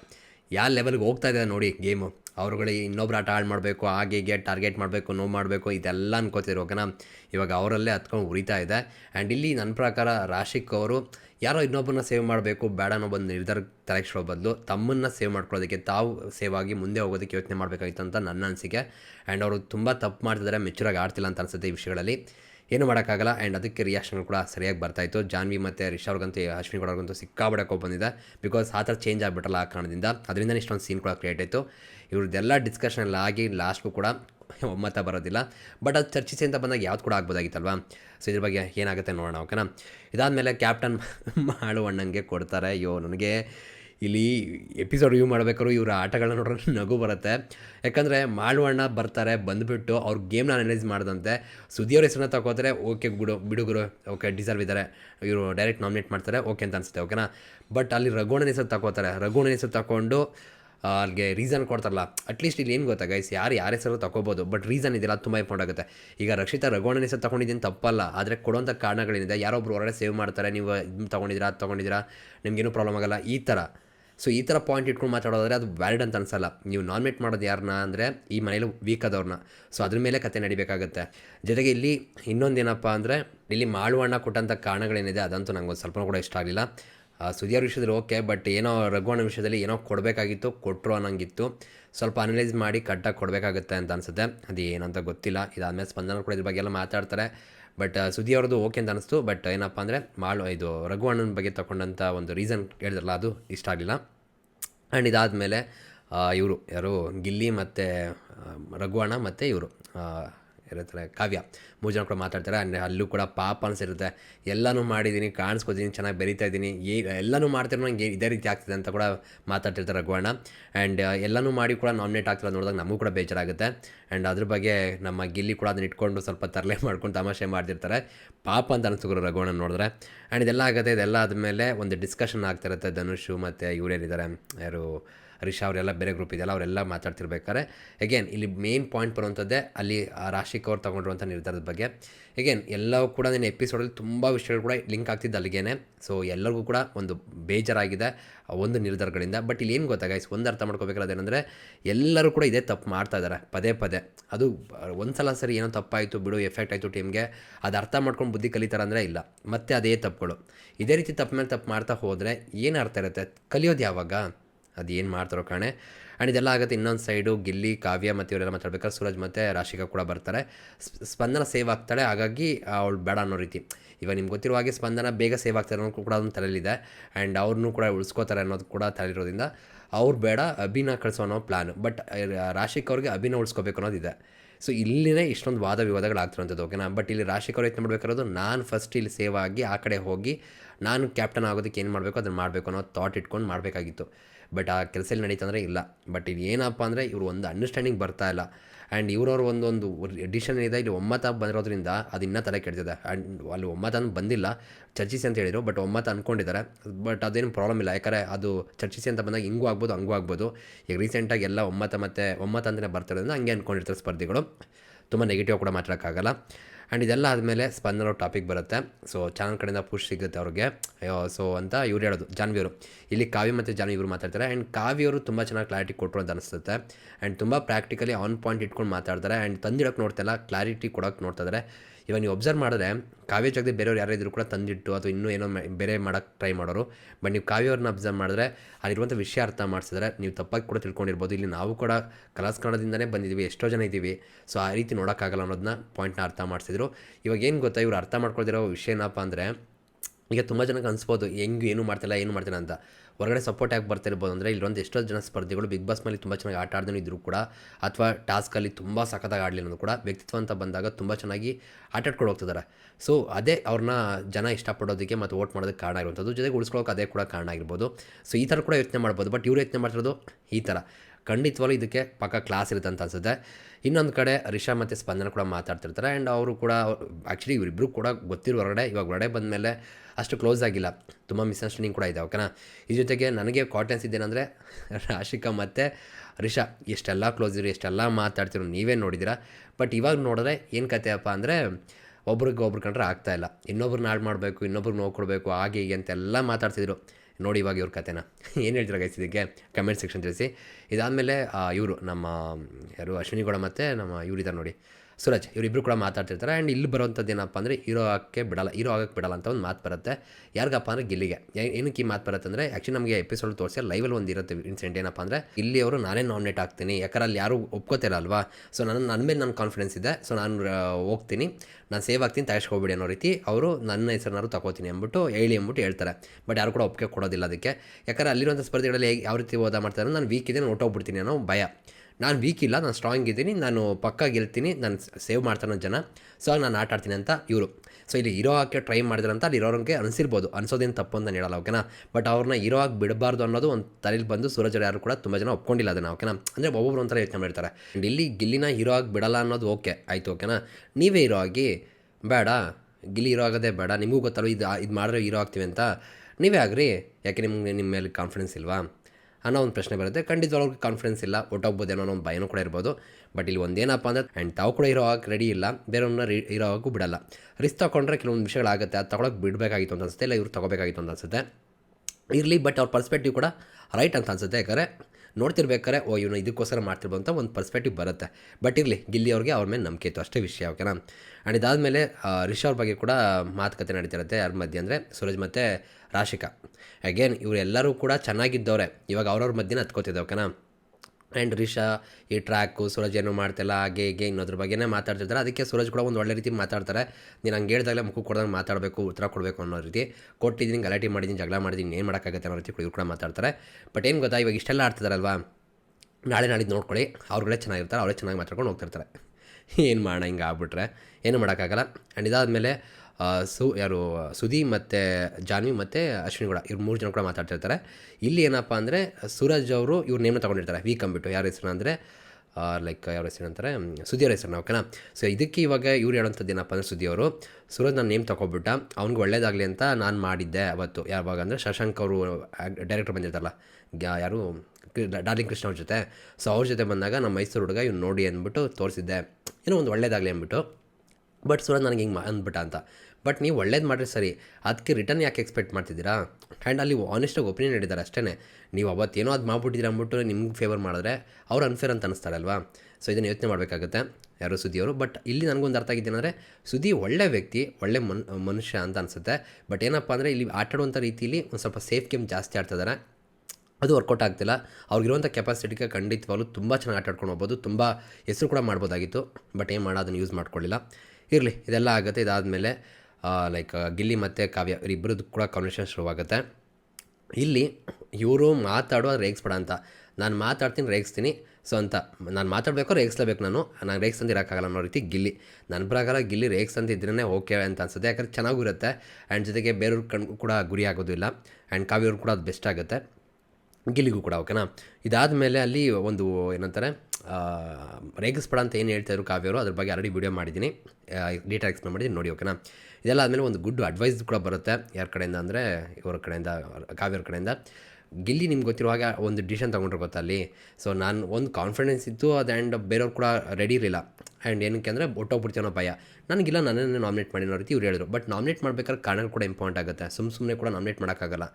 A: ಯಾವ ಲೆವೆಲ್ಗೆ ಹೋಗ್ತಾ ಇದೆ ನೋಡಿ ಗೇಮು ಅವ್ರುಗಳಿಗೆ ಇನ್ನೊಬ್ರು ಆಟ ಹಾಳು ಮಾಡಬೇಕು, ಹಾಗೆ ಹೀಗೆ ಟಾರ್ಗೆಟ್ ಮಾಡಬೇಕು ನೋವು ಮಾಡಬೇಕು, ಇದೆಲ್ಲ ಅನ್ಕೋತಿದ್ರು, ಓಕೆನಾ? ಇವಾಗ ಅವರಲ್ಲೇ ಹತ್ಕೊಂಡು ಉರಿತಾ ಇದೆ. ಆ್ಯಂಡ್ ಇಲ್ಲಿ ನನ್ನ ಪ್ರಕಾರ ರಾಶಿಕ್ ಅವರು ಯಾರೋ ಇನ್ನೊಬ್ಬರನ್ನ ಸೇವ್ ಮಾಡಬೇಕು, ಬೇಡ ಅನ್ನೋ ಒಂದು ನಿರ್ಧಾರ ತಲೆಕ್ಷೋ ಬದಲು ತಮ್ಮನ್ನು ಸೇವ್ ಮಾಡ್ಕೊಳ್ಳೋದಕ್ಕೆ ತಾವು ಸೇವ್ ಆಗಿ ಮುಂದೆ ಹೋಗೋದಕ್ಕೆ ಯೋಚನೆ ಮಾಡಬೇಕಾಗಿತ್ತು ಅಂತ ನನ್ನ ಅನಿಸಿಕೆ. ಆ್ಯಂಡ್ ಅವರು ತುಂಬ ತಪ್ಪು ಮಾಡ್ತಿದ್ದಾರೆ ಮೆಚ್ಚುರಾಗಿ ಆಡ್ತಿಲ್ಲ ಅಂತ ಅನಿಸುತ್ತೆ ಈ ವಿಷಯಗಳಲ್ಲಿ. ಏನು ಮಾಡೋಕ್ಕಾಗಲ್ಲ ಆ್ಯಂಡ್ ಅದಕ್ಕೆ ರಿಯಾಕ್ಷನ್ ಕೂಡ ಸರಿಯಾಗಿ ಬರ್ತಾಯಿತ್ತು ಜಾನ್ವಿ ಮತ್ತು ರಿಷಾ ಅವ್ರಿಗಂತೂ, ಅಶ್ವಿನಿ ಕೂಡ ಸಿಕ್ಕಾಬಡೆ ಕೋಪ ಬಂದಿದೆ. ಬಿಕಾಸ್ ಆ ಥರ ಚೇಂಜ್ ಆಗಿಬಿಟ್ಟಲ್ಲ ಆ ಕಾರಣದಿಂದ. ಅದರಿಂದ ಇಷ್ಟೊಂದು ಸೀನ್ ಕೂಡ ಕ್ರಿಯೇಟ್ ಆಯಿತು. ಇವ್ರದ್ದೆಲ್ಲ ಡಿಸ್ಕಷನ್ ಎಲ್ಲ ಆಗಿ ಲಾಸ್ಟ್ಗೂ ಕೂಡ ಒಮ್ಮತ ಬರೋದಿಲ್ಲ. ಬಟ್ ಅದು ಚರ್ಚಿಸಿ ಅಂತ ಬಂದಾಗ ಯಾವ್ದು ಕೂಡ ಆಗ್ಬೋದಾಗಿತ್ತಲ್ವಾ? ಸೊ ಇದ್ರ ಬಗ್ಗೆ ಏನಾಗುತ್ತೆ ನೋಡೋಣ ಓಕೆನಾ ಇದಾದಮೇಲೆ ಕ್ಯಾಪ್ಟನ್ ಮಾಳು ಅಣ್ಣಂಗೆ ಕೊಡ್ತಾರೆ. ಅಯ್ಯೋ, ನನಗೆ ಇಲ್ಲಿ ಎಪಿಸೋಡ್ ರಿವ್ಯೂ ಮಾಡಬೇಕಾದ್ರು ಇವರ ಆಟಗಳನ್ನ ನೋಡಿದ್ರೆ ನಗು ಬರುತ್ತೆ. ಯಾಕಂದರೆ ಮಾಳ್ವಣ್ಣ ಬರ್ತಾರೆ, ಬಂದುಬಿಟ್ಟು ಅವ್ರ ಗೇಮ್ನ ಅನಲೈಸ್ ಮಾಡಿದಂತೆ. ಸುದ್ದಿಯವ್ರ ಹೆಸರನ್ನ ತಗೋತಾರೆ ಓಕೆ ಬಿಡು ಬಿಡುಗರು ಓಕೆ ಡಿಸರ್ವ್ ಇದ್ದಾರೆ ಇವರು ಡೈರೆಕ್ಟ್ ನಾಮಿನೇಟ್ ಮಾಡ್ತಾರೆ ಓಕೆ ಅಂತ ಅನಿಸುತ್ತೆ ಓಕೆನಾ ಬಟ್ ಅಲ್ಲಿ ರಘುವಣ್ಣನ ಹೆಸರು ತಗೋತಾರೆ ರಘುವಣ್ಣನ ಹೆಸರು ತಗೊಂಡು ಅಲ್ಲಿಗೆ ರೀಸನ್ ಕೊಡ್ತಾರಲ್ಲ ಅಟ್ಲೀಸ್ಟ್ ಇಲ್ಲಿ ಏನು ಗೊತ್ತಾ ಗೈಸ್ ಯಾರು ಯಾರ ಹೆಸರು ತಗೋಬೋದು ಬಟ್ ರೀಸನ್ ಇದೆಯಲ್ಲ ತುಂಬ ಇಂಪಾರ್ಟ್ ಆಗುತ್ತೆ. ಈಗ ರಕ್ಷಿತಾ ರಘುವಣ್ಣನ ಹೆಸರು ತಗೊಂಡಿದ್ದೀನಿ ತಪ್ಪಲ್ಲ. ಆದರೆ ಕೊಡುವಂಥ ಕಾರಣಗಳೇನಿದೆ ಯಾರೊಬ್ಬರು ಹೊರಗಡೆ ಸೇವ್ ಮಾಡ್ತಾರೆ. ನೀವು ಇದು ತೊಗೊಂಡಿದ್ದೀರಾ, ಅದು ತೊಗೊಂಡಿದ್ದೀರಾ, ನಿಮಗೇನು ಪ್ರಾಬ್ಲಮ್ ಆಗಲ್ಲ. ಈ ಥರ ಸೊ ಈ ಥರ ಪಾಯಿಂಟ್ ಇಟ್ಕೊಂಡು ಮಾತಾಡೋದಾದರೆ ಅದು ವ್ಯಾಲಿಡ್ ಅಂತ ಅನ್ಸಲ್ಲ. ನೀವು ನಾಮಿನೇಟ್ ಮಾಡೋದು ಯಾರನ್ನ ಅಂದರೆ ಈ ಮನೇಲಿ ವೀಕ್ ಆದವ್ರನ್ನ ಸೊ ಅದ್ರ ಮೇಲೆ ಕತೆ ನಡಿಬೇಕಾಗುತ್ತೆ. ಜೊತೆಗೆ ಇಲ್ಲಿ ಇನ್ನೊಂದೇನಪ್ಪ ಅಂದರೆ, ಇಲ್ಲಿ ಮಾಳುವಣ್ಣ ಕೊಟ್ಟಂಥ ಕಾರಣಗಳೇನಿದೆ ಅದಂತೂ ನಂಗೆ ಒಂದು ಸ್ವಲ್ಪ ಕೂಡ ಇಷ್ಟ ಆಗಲಿಲ್ಲ. ಸುದಿಯವ್ರ ವಿಷಯದಲ್ಲಿ ಓಕೆ ಬಟ್ ಏನೋ ರಘುವಣ್ಣ ವಿಷಯದಲ್ಲಿ ಏನೋ ಕೊಡಬೇಕಾಗಿತ್ತು ಕೊಟ್ಟರು ಅನ್ನೋಂಗಿತ್ತು. ಸ್ವಲ್ಪ ಅನಲೈಸ್ ಮಾಡಿ ಕಟ್ಟಾಗಿ ಕೊಡಬೇಕಾಗುತ್ತೆ ಅಂತ ಅನಿಸುತ್ತೆ. ಅದು ಏನಂತ ಗೊತ್ತಿಲ್ಲ. ಇದಾದಮೇಲೆ ಸ್ಪಂದನ ಕೂಡ ಇದ್ರ ಬಗ್ಗೆ ಎಲ್ಲ ಮಾತಾಡ್ತಾರೆ. ಬಟ್ ಸುದ್ದಿ ಅವ್ರದ್ದು ಓಕೆ ಅಂತ ಅನಿಸ್ತು. ಬಟ್, ಏನಪ್ಪ ಅಂದರೆ, ಮಾಳು, ಇದು ರಘುವಣ್ಣನ ಬಗ್ಗೆ ತಗೊಂಡಂಥ ಒಂದು ರೀಸನ್ ಹೇಳಿದ್ರಲ್ಲ, ಅದು ಇಷ್ಟ ಆಗಲಿಲ್ಲ. ಆ್ಯಂಡ್ ಇದಾದಮೇಲೆ ಇವರು ಯಾರು? ಗಿಲ್ಲಿ ಮತ್ತು ರಘುವಣ್ಣ ಮತ್ತು ಇವರು. ಇರ್ತಾರೆ ಕಾವ್ಯ ಮೂರು ಜನ ಕೂಡ ಮಾತಾಡ್ತಾರೆ. ಅಂದರೆ ಅಲ್ಲೂ ಕೂಡ ಪಾಪ ಅನಿಸಿರುತ್ತೆ. ಎಲ್ಲನೂ ಮಾಡಿದ್ದೀನಿ ಕಾಣಿಸ್ಕೊತೀನಿ ಚೆನ್ನಾಗಿ ಬೆರೀತಾ ಇದ್ದೀನಿ ಏ, ಎಲ್ಲನೂ ಮಾಡ್ತಿರೋ ನಂಗೆ ಇದೇ ರೀತಿ ಆಗ್ತಿದೆ ಅಂತ ಕೂಡ ಮಾತಾಡ್ತಿರ್ತಾರೆ ರಘುವಣ್ಣ ಆ್ಯಂಡ್ ಎಲ್ಲನೂ ಮಾಡಿ ಕೂಡ ನಾಮಿನೇಟ್ ಆಗ್ತಿಲ್ಲ ನೋಡಿದಾಗ ನಮಗೂ ಕೂಡ ಬೇಜಾರಾಗುತ್ತೆ. ಆ್ಯಂಡ್ ಅದ್ರ ಬಗ್ಗೆ ನಮ್ಮ ಗಿಲ್ಲಿ ಕೂಡ ಅದನ್ನ ಇಟ್ಕೊಂಡು ಸ್ವಲ್ಪ ತರಲೆ ಮಾಡ್ಕೊಂಡು ತಮಾಷೆ ಮಾಡ್ತಿರ್ತಾರೆ. ಪಾಪ ಅಂತ ಅನಿಸ್ತಾರೆ ರಘುವಣ್ಣ ನೋಡಿದ್ರೆ. ಆ್ಯಂಡ್ ಇದೆಲ್ಲ ಆಗುತ್ತೆ. ಇದೆಲ್ಲ ಆದಮೇಲೆ ಒಂದು ಡಿಸ್ಕಷನ್ ಆಗ್ತಿರುತ್ತೆ. ಧನುಷು ಮತ್ತು ಇವರೇನಿದ್ದಾರೆ ಯಾರು? ರಿಷಾ ಅವರೆಲ್ಲ ಬೇರೆ ಗ್ರೂಪ್ ಇದೆಯಲ್ಲ, ಅವರೆಲ್ಲ ಮಾತಾಡ್ತಿರ್ಬೇಕಾದ್ರೆ ಅಗೇನ್ ಇಲ್ಲಿ ಮೇನ್ ಪಾಯಿಂಟ್ ಬರುವಂಥದ್ದೇ ಅಲ್ಲಿ ರಾಶಿಕ್ ಅವ್ರು ತೊಗೊಂಡಿರುವಂಥ ನಿರ್ಧಾರದ ಬಗ್ಗೆ. ಅಗೇನ್ ಎಲ್ಲವೂ ಕೂಡ ನಿನ್ನ ಎಪಿಸೋಡಲ್ಲಿ ತುಂಬ ವಿಷಯಗಳು ಕೂಡ ಲಿಂಕ್ ಆಗ್ತಿದ್ದು ಅಲ್ಲಿಗೇನೆ. ಸೊ ಎಲ್ಲರಿಗೂ ಕೂಡ ಒಂದು ಬೇಜಾರಾಗಿದೆ ಒಂದು ನಿರ್ಧಾರಗಳಿಂದ. ಬಟ್ ಇಲ್ಲಿ ಏನು ಗೊತ್ತಾ ಗೈಸ್ ಒಂದು ಅರ್ಥ ಮಾಡ್ಕೋಬೇಕಾದೇನೆಂದರೆ ಎಲ್ಲರೂ ಕೂಡ ಇದೇ ತಪ್ಪು ಮಾಡ್ತಾ ಇದ್ದಾರೆ ಪದೇ ಪದೇ. ಅದು ಒಂದು ಸಲ ಸರಿ ಏನೋ ತಪ್ಪಾಯಿತು, ಬಿಡು ಎಫೆಕ್ಟ್ ಆಯಿತು ಟೀಮ್ಗೆ ಅದು ಅರ್ಥ ಮಾಡ್ಕೊಂಡು ಬುದ್ಧಿ ಕಲಿತಾರೆ ಅಂದರೆ ಇಲ್ಲ. ಮತ್ತೆ ಅದೇ ತಪ್ಪುಗಳು. ಇದೇ ರೀತಿ ತಪ್ಪು ಮೇಲೆ ತಪ್ಪು ಮಾಡ್ತಾ ಹೋದರೆ ಏನು ಅರ್ಥ ಇರುತ್ತೆ? ಕಲಿಯೋದು ಯಾವಾಗ? ಅದು ಏನು ಮಾಡ್ತಾರೋ ಕಾಣೆ. ಆ್ಯಂಡ್ ಇದೆಲ್ಲ ಆಗುತ್ತೆ ಇನ್ನೊಂದು ಸೈಡು ಗಿಲ್ಲಿ, ಕಾವ್ಯ ಮತ್ತು ಇವರೆಲ್ಲ ಮಾತಾಡ್ಬೇಕಾದ್ರೆ ಸೂರಜ್ ಮತ್ತು ರಾಶಿಕಾ ಕೂಡ ಬರ್ತಾರೆ. ಸ್ಪ- ಸ್ಪಂದನ ಸೇವ್ ಆಗ್ತಾಳೆ. ಹಾಗಾಗಿ ಅವಳು ಬೇಡ ಅನ್ನೋ ರೀತಿ. ಇವಾಗ ನಿಮ್ಗೆ ಗೊತ್ತಿರುವ ಹಾಗೆ ಸ್ಪಂದನ ಬೇಗ ಸೇವ್ ಆಗ್ತಾರೆ ಅನ್ನೋ ಕೂಡ ಅದನ್ನು ತಲೆಯಲ್ಲಿದೆ. ಆ್ಯಂಡ್ ಅವ್ರನ್ನೂ ಕೂಡ ಉಳಿಸ್ಕೋತಾರೆ ಅನ್ನೋದು ಕೂಡ ತಲೆಯಿರೋದ್ರಿಂದ ಅವ್ರು ಬೇಡ ಅಭಿನ ಕಳಿಸೋ ಅನ್ನೋ ಪ್ಲ್ಯಾನ್ ಬಟ್ ರಾಶಿಕ್ ಅವ್ರಿಗೆ ಅಭಿನ ಉಳಿಸ್ಕೋಬೇಕು ಅನ್ನೋದಿದೆ ಸೊ ಇಲ್ಲಿನೇ ಇಷ್ಟೊಂದು ವಾದ ವಿವಾದಗಳಾಗ್ತಿರೋಂಥದ್ದು ಓಕೆನಾ ಬಟ್ ಇಲ್ಲಿ ರಾಶಿಕ್ ಅವ್ರು ಯತ್ನ ಮಾಡಬೇಕಾರೋದು ನಾನು ಫಸ್ಟ್ ಇಲ್ಲಿ ಸೇವ್ ಆಗಿ ಆ ಕಡೆ ಹೋಗಿ ನಾನು ಕ್ಯಾಪ್ಟನ್ ಆಗೋದಕ್ಕೆ ಏನು ಮಾಡಬೇಕು, ಅದನ್ನು ಮಾಡಬೇಕು ಅನ್ನೋ ಥಾಟ್ ಇಟ್ಕೊಂಡು ಮಾಡಬೇಕಾಗಿತ್ತು. ಬಟ್ ಆ ಕೆಲಸ ಇಲ್ಲಿ ನಡೀತಂದರೆ ಇಲ್ಲ. ಬಟ್ ಇದು ಏನಪ್ಪ ಅಂದರೆ ಇವರು ಒಂದು ಅಂಡರ್ಸ್ಟ್ಯಾಂಡಿಂಗ್ ಬರ್ತಾ ಇಲ್ಲ. ಆ್ಯಂಡ್ ಇವ್ರವ್ರ ಒಂದೊಂದು ಎಡಿಷನ್ ಇದೆ ಇಲ್ಲಿ ಒಮ್ಮತ ಬಂದಿರೋದ್ರಿಂದ ಅದು ಇನ್ನೂ ತಲೆ ಕೆಡ್ತಿದೆ. ಆ್ಯಂಡ್ ಅಲ್ಲಿ ಒಮ್ಮತ ಬಂದಿಲ್ಲ, ಚರ್ಚಿಸಿ ಅಂತ ಹೇಳಿದರು, ಬಟ್ ಒಮ್ಮತ ಅಂದ್ಕೊಂಡಿದ್ದಾರೆ. ಬಟ್ ಅದೇನು ಪ್ರಾಬ್ಲಮ್ ಇಲ್ಲ. ಯಾಕಂದರೆ ಅದು ಚರ್ಚಿಸಿ ಅಂತ ಬಂದಾಗ ಹಿಂಗೂ ಆಗ್ಬೋದು, ಹಂಗೂ ಆಗ್ಬೋದು. ಈಗ ರೀಸೆಂಟಾಗಿ ಎಲ್ಲ ಒಮ್ಮತ ಮತ್ತು, ಒಮ್ಮತ ಅಂತಲೇ ಬರ್ತಿರೋದ್ರಿಂದ ಹಂಗೆ ಅಂದ್ಕೊಂಡಿರ್ತಾರೆ ಸ್ಪರ್ಧಿಗಳು. ತುಂಬ ನೆಗೆಟಿವ್ ಕೂಡ ಮಾತಾಡೋಕ್ಕಾಗಲ್ಲ. ಆ್ಯಂಡ್ ಇದೆಲ್ಲ ಆದಮೇಲೆ ಸ್ಪಂದನ ಟಾಪಿಕ್ ಬರುತ್ತೆ. ಸೊ ಚಾನಲ್ ಕಡೆಯಿಂದ ಪುಷ್ ಸಿಗುತ್ತೆ ಅವ್ರಿಗೆ. ಅಯ್ಯೋ ಸೊ ಅಂತ ಇವ್ರು ಹೇಳೋದು ಜಾನ್ವಿಯವರು ಇಲ್ಲಿ ಕಾವ್ಯ ಮತ್ತು ಜಾನ್ವಿ ಇವರು ಮಾತಾಡ್ತಾರೆ. ಆ್ಯಂಡ್ ಕಾವ್ಯವರು ತುಂಬ ಚೆನ್ನಾಗಿ ಕ್ಲಾರಿಟಿ ಕೊಟ್ಟರು ಅಂತ ಅನಿಸುತ್ತೆ. ಆ್ಯಂಡ್ ತುಂಬ ಪ್ರಾಕ್ಟಿಕಲಿ ಆನ್ ಪಾಯಿಂಟ್ ಇಟ್ಕೊಂಡು ಮಾತಾಡ್ತಾರೆ. ಆ್ಯಂಡ್ ತಂದಿಡೋಕೆ ನೋಡ್ತಿಲ್ಲ ಕ್ಲಾರಿಟಿ ಕೊಡೋಕೆ ನೋಡ್ತಾ ಇದ್ದಾರೆ ಇವಾಗ ನೀವು ಒಬ್ಸರ್ವ್ ಮಾಡಿದ್ರೆ ಕಾವ್ಯ ಜಾಗದಲ್ಲಿ ಬೇರೆಯವ್ರು ಯಾರಾದರೂ ಕೂಡ ತಂದಿಟ್ಟು ಅಥವಾ ಇನ್ನೂ ಏನೋ ಬೇರೆ ಮಾಡೋಕ್ಕೆ ಟ್ರೈ ಮಾಡೋರು. ಬಟ್ ನೀವು ಕಾವ್ಯವ್ರನ್ನ ಅಬ್ಸರ್ವ್ ಮಾಡಿದ್ರೆ ಅಲ್ಲಿರುವಂಥ ವಿಷಯ ಅರ್ಥ ಮಾಡಿಸಿದ್ರೆ ನೀವು ತಪ್ಪಾಗಿ ಕೂಡ ತಿಳ್ಕೊಂಡಿರ್ಬೋದು. ಇಲ್ಲಿ ನಾವು ಕೂಡ ಕಲಾಸ್ ಕನ್ನಡದಿಂದಲೇ ಬಂದಿದ್ದೀವಿ, ಎಷ್ಟೋ ಜನ ಇದ್ದೀವಿ. ಸೊ ಆ ರೀತಿ ನೋಡೋಕ್ಕಾಗಲ್ಲ ಅನ್ನೋದನ್ನ ಪಾಯಿಂಟ್ನ ಅರ್ಥ ಮಾಡಿಸಿದ್ರು. ಇವಾಗ ಏನು ಗೊತ್ತಾ ಇವರು ಅರ್ಥ ಮಾಡ್ಕೊಳ್ತಿರೋ ವಿಷಯ ಏನಪ್ಪ ಅಂದರೆ, ಈಗ ತುಂಬ ಜನಕ್ಕೆ ಅನಿಸ್ಬೋದು, ಹೆಂಗೆ, ಏನು ಮಾಡ್ತಿಲ್ಲ ಏನು ಮಾಡ್ತಿಲ್ಲ ಅಂತ. ಹೊರಗಡೆ ಸಪೋರ್ಟ್ ಯಾಕೆ ಬರ್ತಿರ್ಬೋದು ಅಂದರೆ ಇಲ್ಲೊಂದು ಎಷ್ಟೋ ಜನ ಸ್ಪರ್ಧಿಗಳು ಬಿಗ್ ಬಾಸ್ ಮೇಲೆ ತುಂಬ ಚೆನ್ನಾಗಿ ಆಟ ಆಡ್ದೂ ಇದ್ದರೂ ಕೂಡ, ಅಥವಾ ಟಾಸ್ಕಲ್ಲಿ ತುಂಬ ಸಖತ್ತಾಗಿ ಆಡಲಿಲ್ಲ ಕೂಡ ವ್ಯಕ್ತಿತ್ವ ಅಂತ ಬಂದಾಗ ತುಂಬ ಚೆನ್ನಾಗಿ ಆಟಾಡ್ಕೊಂಡು ಹೋಗ್ತಿದ್ದಾರೆ ಸೊ ಅದೇ ಅವ್ರನ್ನ ಜನ ಇಷ್ಟಪಡೋದಕ್ಕೆ ಮತ್ತು ವೋಟ್ ಮಾಡೋದಕ್ಕೆ ಕಾರಣ ಆಗಿರುವಂಥದ್ದು. ಜೊತೆಗೆ ಉಳಿಸ್ಕೊಳ್ಳೋಕೆ ಅದೇ ಕೂಡ ಕಾರಣ ಆಗಿರ್ಬೋದು. ಸೊ ಈ ಥರ ಕೂಡ ಯೋಚನೆ ಮಾಡ್ಬೋದು. ಬಟ್ ಇವರು ಯೋಚನೆ ಮಾಡ್ತಿರೋದು ಈ ಥರ. ಖಂಡಿತವಾಗ್ಲೂ ಇದಕ್ಕೆ ಪಕ್ಕ ಕ್ಲಾಸ್ ಇರುತ್ತೆ ಅಂತ ಅನ್ಸುತ್ತೆ. ಇನ್ನೊಂದು ಕಡೆ ರಿಷಾ ಮತ್ತು ಸ್ಪಂದನ ಕೂಡ ಮಾತಾಡ್ತಿರ್ತಾರೆ. ಆ್ಯಂಡ್ ಅವರು ಕೂಡ ಆ್ಯಕ್ಚುಲಿ ಇವರಿಬ್ಬರು ಕೂಡ ಗೊತ್ತಿರೋ ಹೊರಗಡೆ, ಇವಾಗ ಹೊರಗಡೆ ಬಂದಮೇಲೆ ಅಷ್ಟು ಕ್ಲೋಸ್ ಆಗಿಲ್ಲ. ತುಂಬ ಮಿಸ್ಅಂಡರ್ಸ್ಟ್ಯಾಂಡಿಂಗ್ ಕೂಡ ಇದೆ, ಓಕೆನಾ? ಈ ಜೊತೆಗೆ ನನಗೆ ಕಾಟನ್ಸ್ ಇದ್ದೇನೆಂದರೆ ರಾಶಿಕಾ ಮತ್ತು ರಿಷಾ, ಎಷ್ಟೆಲ್ಲ ಕ್ಲೋಸ್ ಇರೋ ಎಷ್ಟೆಲ್ಲ ಮಾತಾಡ್ತಿರೋ ನೀವೇ ನೋಡಿದ್ದೀರಾ? ಬಟ್ ಇವಾಗ ನೋಡಿದ್ರೆ ಏನು ಕಥೆಯಪ್ಪ ಅಂದರೆ ಒಬ್ರಿಗೆ ಒಬ್ರು ಕಂಡ್ರೆ ಆಗ್ತಾಯಿಲ್ಲ ಇನ್ನೊಬ್ರನ್ನ ಹಾಳು ಮಾಡಬೇಕು, ಇನ್ನೊಬ್ರಿಗೆ ನೋವು ಕೊಡಬೇಕು, ಹಾಗೆ ಹೀಗೆ ಅಂತೆಲ್ಲ ಮಾತಾಡ್ತಿದ್ರು. ನೋಡಿ ಇವಾಗ ಇವ್ರ ಕತೆನ. ಏನು ಹೇಳ್ತೀರಾ ಗೈಸ್ ಇದಕ್ಕೆ? ಕಮೆಂಟ್ ಸೆಕ್ಷನ್ ತಿಳಿಸಿ. ಇದಾದಮೇಲೆ ಇವರು ನಮ್ಮ, ಯಾರು ಅಶ್ವಿನಿ ಗೌಡ ಮತ್ತು ನಮ್ಮ ಇವರಿದ್ದಾರೆ ನೋಡಿ. ಸೂರಜ್ ಇವರಿಬ್ಬರು ಕೂಡ ಮಾತಾಡ್ತಿರ್ತಾರೆ. ಆ್ಯಂಡ್ ಇಲ್ಲಿ ಬರುವಂಥದ್ದು ಏನಪ್ಪ ಅಂದರೆ, ಹೀರೋ ಆಗಕ್ಕೆ ಬಿಡಲ್ಲ, ಹೀರೋ ಆಗಕ್ಕೆ ಬಿಡಲ್ಲ ಅಂತ ಒಂದು ಮಾತು ಬರುತ್ತೆ. ಯಾರಿಗಪ್ಪ ಅಂದರೆ, ಗಿಲ್ಲಿಗೆ. ಏನಕ್ಕೆ ಈ ಮಾತು ಬರುತ್ತೆ ಅಂದರೆ ಆ್ಯಕ್ಚುಲಿ ನಮಗೆ ಎಪಿಸೋಡ್ ತೋರಿಸಿ ಲೈವಲ್ಲಿ ಒಂದು ಇರುತ್ತೆ ಇನ್ಸಿಡೆಂಟ್ ಏನಪ್ಪ ಅಂದರೆ, ಇಲ್ಲಿ ಅವರು ನಾನೇ ನಾಮಿನೇಟ್ ಆಗ್ತೀನಿ, ಯಾಕಂದ್ರೆ ಅಲ್ಲಿ ಯಾರು ಒಪ್ಕೋತಿಲ್ಲ ಸೊ ನನ್ನ ನನ್ನ ಮೇಲೆ ನನ್ನ ಕಾನ್ಫಿಡೆನ್ಸ್ ಇದೆ. ಸೊ ನಾನು ಹೋಗ್ತೀನಿ. ನಾನು ಸೇವ್ ಆಗ್ತೀನಿ ತಯಾರಿಸ್ಕೊಬಿಡಿ ಅನ್ನೋ ರೀತಿ ಅವರು ನನ್ನ ಹೆಸರನ್ನಾರು ತಗೋತೀನಿ ಅಂದ್ಬಿಟ್ಟು, ಹೇಳಿ ಅಂದ್ಬಿಟ್ಟು ಹೇಳ್ತಾರೆ. ಬಟ್ ಯಾರು ಕೂಡ ಒಪ್ಪಿಗೆ ಕೊಡೋದಿಲ್ಲ ಅದಕ್ಕೆ. ಯಾಕಂದ್ರೆ ಅಲ್ಲಿರುವಂಥ ಸ್ಪರ್ಧೆಗಳಲ್ಲಿ ಯಾವ ರೀತಿ ಓದಾ ಮಾಡ್ತಾರೆ ನಾನು ವೀಕ್ ಇದೆ ನಾನು ಹೊಟ್ಟೋಗ್ಬಿಡ್ತೀನಿ ಅನ್ನೋ ಭಯ. ನಾನು ವೀಕ್ ಇಲ್ಲ, ನಾನು ಸ್ಟ್ರಾಂಗ್ ಇದ್ದೀನಿ, ನಾನು ಪಕ್ಕ ಗೆಲ್ತೀನಿ, ನಾನು ಸೇವ್ ಮಾಡ್ತಾನೋ ಜನ. ಸೊ ನಾನು ಆಟ ಆಡ್ತೀನಿ ಅಂತ ಇವರು. ಸೊ ಇಲ್ಲಿ ಹೀರೋ ಹಾಕಿ ಟ್ರೈ ಮಾಡಿದ್ರಂತ ಅಲ್ಲಿ ಇರೋರಿಗೆ ಅನಿಸಿರ್ಬೋದು. ಅನಿಸೋದೇನು ತಪ್ಪು ಅಂತ ನಾನು ಹೇಳಲ್ಲ ಓಕೆನಾ ಬಟ್ ಅವ್ರನ್ನ ಹೀರೋ ಆಗಿ ಬಿಡಬಾರ್ದು ಅನ್ನೋದು ಒಂದು ತಲೆಯಲ್ಲಿ ಬಂದು ಸೂರಜ್ ಯಾರು ಕೂಡ ತುಂಬ ಜನ ಒಪ್ಕೊಂಡಿಲ್ಲ ಅದನ್ನು ಓಕೆನಾ ಅಂದರೆ ಒಬ್ಬೊಬ್ರು ಒಂಥರ ಯೋಚನೆ ಮಾಡಿರ್ತಾರೆ ಆ್ಯಂಡ್ ಇಲ್ಲಿ ಗಿಲ್ಲಿನ ಹೀರೋ ಆಗಿ ಬಿಡಲ್ಲ ಅನ್ನೋದು ಓಕೆ ಆಯಿತು ಓಕೆನಾ ನೀವೇ ಹೀರೋ ಆಗಿ ಬೇಡ, ಗಿಲ್ಲಿ ಹೀರೋ ಆಗೋದೇ ಬೇಡ, ನಿಮಗೂ ಗೊತ್ತಲ್ಲ ಇದು ಇದು ಮಾಡಿದ್ರೆ ಹೀರೋ ಆಗ್ತೀವಿ ಅಂತ? ನೀವೇ ಆಗ್ರಿ, ಯಾಕೆ ನಿಮ್ಗೆ ನಿಮ್ಮ ಮೇಲೆ ಕಾನ್ಫಿಡೆನ್ಸ್ ಇಲ್ವಾ? ಅನ್ನೋ ಒಂದು ಪ್ರಶ್ನೆ ಬರುತ್ತೆ. ಖಂಡಿತವಾಗ ಕಾನ್ಫಿಡೆನ್ಸ್ ಇಲ್ಲ. ಒಟ್ಟೋಗ್ಬೋದೇನೋ ಅನ್ನೋ ಒಂದು ಭಯನೂ ಕೂಡ ಇರ್ಬೋದು. ಬಟ್ ಇಲ್ಲಿ ಒಂದೇನಪ್ಪ ಅಂದರೆ ಆ್ಯಂಡ್ ತಾವು ಕೂಡ ಇರೋ ಹಾಗೆ ರೆಡಿ ಇಲ್ಲ. ಬೇರೆಯವ್ರನ್ನ ರಿ ಇರೋ ಆಗಕ್ಕೂ ಬಿಡಲ್ಲ. ರಿಸ್ಕ್ ತೊಗೊಂಡ್ರೆ ಕೆಲವೊಂದು ವಿಷಯಗಳಾಗುತ್ತೆ. ಅದು ತೊಗೊಳಕ್ಕೆ ಬಿಡಬೇಕಾಗಿತ್ತು ಅಂತ ಅನಿಸುತ್ತೆ. ಇಲ್ಲ ಇವ್ರು ತೊಗೋಬೇಕಾಗಿತ್ತು ಅಂತ ಅನಿಸುತ್ತೆ. ಇರಲಿ ಬಟ್ ಅವ್ರ ಪರ್ಸ್ಪೆಕ್ಟಿವ್ ಕೂಡ ರೈಟ್ ಅಂತ ಅನ್ಸುತ್ತೆ. ಯಾಕಂದರೆ ನೋಡ್ತಿರ್ಬೇಕಾದ್ರೆ, ಓ, ಇವನು ಇದಕ್ಕೋಸ್ಕರ ಮಾಡ್ತಿರ್ಬೋದು ಅಂತ ಒಂದು ಪರ್ಸ್ಪೆಕ್ಟಿವ್ ಬರುತ್ತೆ. ಬಟ್ ಇರಲಿ, ಗಿಲ್ಲಿ ಅವ್ರಿಗೆ ಅವ್ರ ಮೇಲೆ ನಂಬಿಕೆ ಇತ್ತು. ಅಷ್ಟೇ ವಿಷಯ ಓಕೆನಾ ಆ್ಯಂಡ್ ಇದಾದಮೇಲೆ ರಿಷಾ ಅವ್ರ ಬಗ್ಗೆ ಕೂಡ ಮಾತುಕತೆ ನಡೀತಿರುತ್ತೆ ಯಾರ ಮಧ್ಯೆ ಅಂದರೆ ಸೂರಜ್ ಮತ್ತು ರಾಶಿಕಾ. ಅಗೇನ್ ಇವರೆಲ್ಲರೂ ಕೂಡ ಚೆನ್ನಾಗಿದ್ದವ್ರೆ. ಇವಾಗ ಅವ್ರವ್ರ ಮಧ್ಯೆ ಹತ್ಕೋತಿದ್ದೆ ಓಕೆನಾ ಆ್ಯಂಡ್ ರಿಷಾ ಈ ಟ್ರ್ಯಾಕು ಸೂರಜ್ ಏನು ಮಾಡ್ತಿಲ್ಲ, ಹಾಗೆ ಹೀಗೆ ಇನ್ನೋದ್ರ ಬಗ್ಗೆನೇ ಮಾತಾಡ್ತಿರ್ತಾರೆ. ಅದಕ್ಕೆ ಸೂರಜ್ ಕೂಡ ಒಂದು ಒಳ್ಳೆ ರೀತಿ ಮಾತಾಡ್ತಾರೆ. ನೀನು ಹಂಗೆ ಹೇಳಿದಾಗಲೇ ಮುಖ ಕೊಡ್ದಂಗೆ ಮಾತಾಡಬೇಕು, ಉತ್ತರ ಕೊಡಬೇಕು ಅನ್ನೋ ರೀತಿ. ಕೊಟ್ಟಿದ್ದೀನಿ, ಗಲಾಟೆ ಮಾಡಿದ್ದೀನಿ, ಜಗಳ ಮಾಡಿದ್ದೀನಿ ಏನು ಮಾಡೋಕ್ಕಾಗತ್ತೆ ಅನ್ನೋ ರೀತಿ ಕೂಡ ಮಾತಾಡ್ತಾರೆ. ಬಟ್ ಏನು ಗೊತ್ತಾ, ಇವಾಗ ಇಷ್ಟೆಲ್ಲ ಆಡ್ತಿದಾರಲ್ವಾ? ನಾಳೆ ನಾಳೆ ನೋಡ್ಕೊಳ್ಳಿ. ಅವ್ರುಗಳೇ ಚೆನ್ನಾಗಿರ್ತಾರೆ, ಅವರೇ ಚೆನ್ನಾಗಿ ಮಾತಾಡ್ಕೊಂಡು ಹೋಗ್ತಿರ್ತಾರೆ. ಏನು ಮಾಡೋಣ ಹಿಂಗೆ ಆಗ್ಬಿಟ್ರೆ ಏನು ಮಾಡೋಕ್ಕಾಗಲ್ಲ. ಆ್ಯಂಡ್ ಇದಾದಮೇಲೆ ಸು, ಯಾರು ಸುದಿ ಮತ್ತು ಜಾನ್ವಿ ಮತ್ತು ಅಶ್ವಿನಿ ಕೂಡ, ಇವ್ರು ಮೂರು ಜನ ಕೂಡ ಮಾತಾಡ್ತಿರ್ತಾರೆ ಇಲ್ಲಿ ಏನಪ್ಪ ಅಂದರೆ, ಸೂರಜ್ ಅವರು ಇವ್ರ ನೇಮ್ನ ತೊಗೊಂಡಿರ್ತಾರೆ ವಿ ಕಂಬಿಟ್ಟು ಯಾರ ಹೆಸರು ಅಂದರೆ ಲೈಕ್ ಯಾರ ಹೆಸರು ಅಂತಾರೆ ಸುದಿ ಅವ್ರ ಹೆಸರು ಓಕೆನಾ ಸೊ ಇದಕ್ಕೆ ಇವಾಗ ಇವ್ರು ಹೇಳೋಂಥದ್ದು ಏನಪ್ಪ ಅಂದರೆ ಸುದಿ ಅವರು, ಸೂರಜ್ ನಾನು ನೇಮ್ ತೊಗೊಬಿಟ್ಟ. ಅವ್ನಿಗೆ ಒಳ್ಳೇದಾಗಲಿ ಅಂತ ನಾನು ಮಾಡಿದ್ದೆ ಅವತ್ತು. ಯಾವಾಗ ಅಂದರೆ, ಶಶಾಂಕ್ ಅವರು ಡೈರೆಕ್ಟರ್ ಬಂದಿರ್ತಾರಲ್ಲ ಯಾರು ಡಾರ್ಲಿಂಗ್ ಕೃಷ್ಣ ಅವ್ರ ಜೊತೆ. ಸೊ ಅವ್ರ ಜೊತೆ ಬಂದಾಗ ನಮ್ಮ ಮೈಸೂರು ಹುಡುಗ ಇವ್ನು ನೋಡಿ ಅಂದ್ಬಿಟ್ಟು ತೋರಿಸಿದ್ದೆ. ಏನೋ ಒಂದು ಒಳ್ಳೇದಾಗಲಿ ಅಂದ್ಬಿಟ್ಟು. ಬಟ್ ಸೂರಜ್ ನನಗೆ ಹಿಂಗೆ ಅಂದ್ಬಿಟ್ಟ ಅಂತ. ಬಟ್ ನೀವು ಒಳ್ಳೇದು ಮಾಡಿರಿ ಸರಿ. ಅದಕ್ಕೆ ರಿಟರ್ನ್ ಯಾಕೆ ಎಕ್ಸ್ಪೆಕ್ಟ್ ಮಾಡ್ತಿದ್ದೀರಾ? ಆ್ಯಂಡ್ ಅಲ್ಲಿ ಆನೆಸ್ಟಾಗಿ ಒಪಿನಿಯನ್ ಹೇಳಿದ್ದಾರೆ ಅಷ್ಟೇ ನೀವು ಅವತ್ತೇನೋ ಅದು ಮಾಡ್ಬಿಟ್ಟಿದ್ದೀರ ಅಂದ್ಬಿಟ್ಟು ನಿಮ್ಗೆ ಫೇವರ್ ಮಾಡಿದ್ರೆ ಅವ್ರು ಅನ್ಫೇರ್ ಅಂತ ಅನಿಸ್ತಾರೆ ಅಲ್ವಾ? ಸೊ ಇದನ್ನು ಯೋಚನೆ ಮಾಡಬೇಕಾಗುತ್ತೆ ಯಾರೋ ಸುದ್ದಿಯವರು ಬಟ್ ಇಲ್ಲಿ ನನಗೊಂದು ಅರ್ಥ ಆಗಿದ್ದೇನೆಂದರೆ ಸುದ್ದಿ ಒಳ್ಳೆ ವ್ಯಕ್ತಿ, ಒಳ್ಳೆ ಮನ್, ಮನುಷ್ಯ ಅಂತ ಅನಿಸುತ್ತೆ. ಬಟ್ ಏನಪ್ಪ ಅಂದರೆ ಇಲ್ಲಿ ಆಟಾಡುವಂಥ ರೀತಿಯಲ್ಲಿ ಒಂದು ಸ್ವಲ್ಪ ಸೇಫ್ ಗೇಮ್ ಜಾಸ್ತಿ ಆಡ್ತಿದ್ದಾರೆ ಅದು ವರ್ಕೌಟ್ ಆಗ್ತಿಲ್ಲ. ಅವ್ರಿಗಿರುವಂಥ ಕೆಪಾಸಿಟಿಗೆ ಖಂಡಿತವಾಗ್ಲೂ ತುಂಬ ಚೆನ್ನಾಗಿ ಆಟಾಡ್ಕೊಂಡು ಹೋಗ್ಬೋದು. ತುಂಬ ಹೆಸರು ಕೂಡ ಮಾಡ್ಬೋದಾಗಿತ್ತು. ಬಟ್ ಏನು ಮಾಡೋ ಅದನ್ನು ಯೂಸ್ ಮಾಡ್ಕೊಳ್ಳಿಲ್ಲ. ಇರಲಿ, ಇದೆಲ್ಲ ಆಗುತ್ತೆ. ಇದಾದಮೇಲೆ ಲೈಕ್ ಗಿಲ್ಲಿ ಮತ್ತು ಕಾವ್ಯ ಇವರಿಬ್ಬರದ್ದು ಕೂಡ ಕಾನ್ವರ್ಸೇಷನ್ ಶುರುವಾಗುತ್ತೆ. ಇಲ್ಲಿ ಇವರು ಮಾತಾಡೋ ರೇಗಿಸ್ಬೇಡ ಅಂತ. ನಾನು ಮಾತಾಡ್ತೀನಿ, ರೇಗಿಸ್ತೀನಿ. ಸೊ ಅಂತ. ನಾನು ಮಾತಾಡಬೇಕು, ರೇಗಿಸ್ಲೇಬೇಕು ನಾನು. ನಾನು ರೇಗಿಸ್ತಂತ ಇರೋಕ್ಕಾಗಲ್ಲ ಅನ್ನೋ ರೀತಿ ಗಿಲ್ಲಿ. ನನ್ನ ಪ್ರಕಾರ ಗಿಲ್ಲಿ ರೇಗಿಸ್ತಂತ ಇದ್ರೇ ಓಕೆ ಅಂತ ಅನ್ಸುತ್ತೆ. ಯಾಕಂದ್ರೆ ಚೆನ್ನಾಗಿರುತ್ತೆ. ಆ್ಯಂಡ್ ಜೊತೆಗೆ ಬೇರೆಯವ್ರ ಕಣ್ ಕೂಡ ಗುರಿ ಆಗೋದಿಲ್ಲ. ಆ್ಯಂಡ್ ಕಾವ್ಯವ್ರು ಕೂಡ ಅದು ಬೆಸ್ಟ್ ಆಗುತ್ತೆ. ಗಿಲ್ಲಿಗೂ ಕೂಡ ಓಕೆನಾ ಇದಾದಮೇಲೆ ಅಲ್ಲಿ ಒಂದು ಏನಂತಾರೆ ರೇಗಿಸ್ಬೇಡ ಅಂತ ಏನು ಹೇಳ್ತಾ ಹೇಳ್ತಾಯಿದ್ರು ಕಾವ್ಯರು ಅದ್ರ ಬಗ್ಗೆ ಆಲ್ರೆಡಿ ವಿಡಿಯೋ ಮಾಡಿದ್ದೀನಿ. ಡೀಟೇಲ್ ಎಕ್ಸ್ಪ್ಲೇನ್ ಮಾಡಿದ್ದೀನಿ, ನೋಡಿ ಓಕೆನಾ ಇದೆಲ್ಲ ಆದಮೇಲೆ ಒಂದು ಗುಡ್ ಅಡ್ವೈಸ್ ಕೂಡ ಬರುತ್ತೆ, ಯಾರ ಕಡೆಯಿಂದ ಅಂದರೆ, ಇವರ ಕಡೆಯಿಂದ ಕಾವ್ಯರ ಕಡೆಯಿಂದ. ಗಿಲ್ಲಿ ನಿಮ್ಗೆ ಹಾಗೆ ಒಂದು ಡಿಸಿಷನ್ ತೊಗೊಂಡ್ರು ಗೊತ್ತಲ್ಲಿ ಸೊ ನಾನು ಒಂದು ಕಾನ್ಫಿಡೆನ್ಸ್ ಇತ್ತು, ಅದು ಆ್ಯಂಡ್ ಬೇರೆಯವ್ರು ಕೂಡ ರೆಡಿ ಇರಲಿಲ್ಲ. ಆ್ಯಂಡ್ ಏನಕ್ಕೆ ಅಂದರೆ, ಒಟ್ಟೋಗ್ಬಿಡ್ತೀವಿ ಭಯ. ನನಗಿಲ್ಲ, ನನ್ನನ್ನೇ ನಾಮಿನೇಟ್ ಮಾಡಿ ರೀತಿ ಇವ್ರು ಹೇಳಿದ್ರು. ಬಟ್ ನಾಮಿನೇಟ್ ಮಾಡ್ಬೇಕಾದ್ರೆ ಕಾರಣ ಕೂಡ ಇಂಪಾರ್ಟೆಂಟ್ ಆಗುತ್ತೆ. ಸುಮ್ಮ ಸುಮ್ಮನೆ ಕೂಡ ನಾಮಿನೇಟ್ ಮಾಡೋಕ್ಕಾಗಲ್ಲ.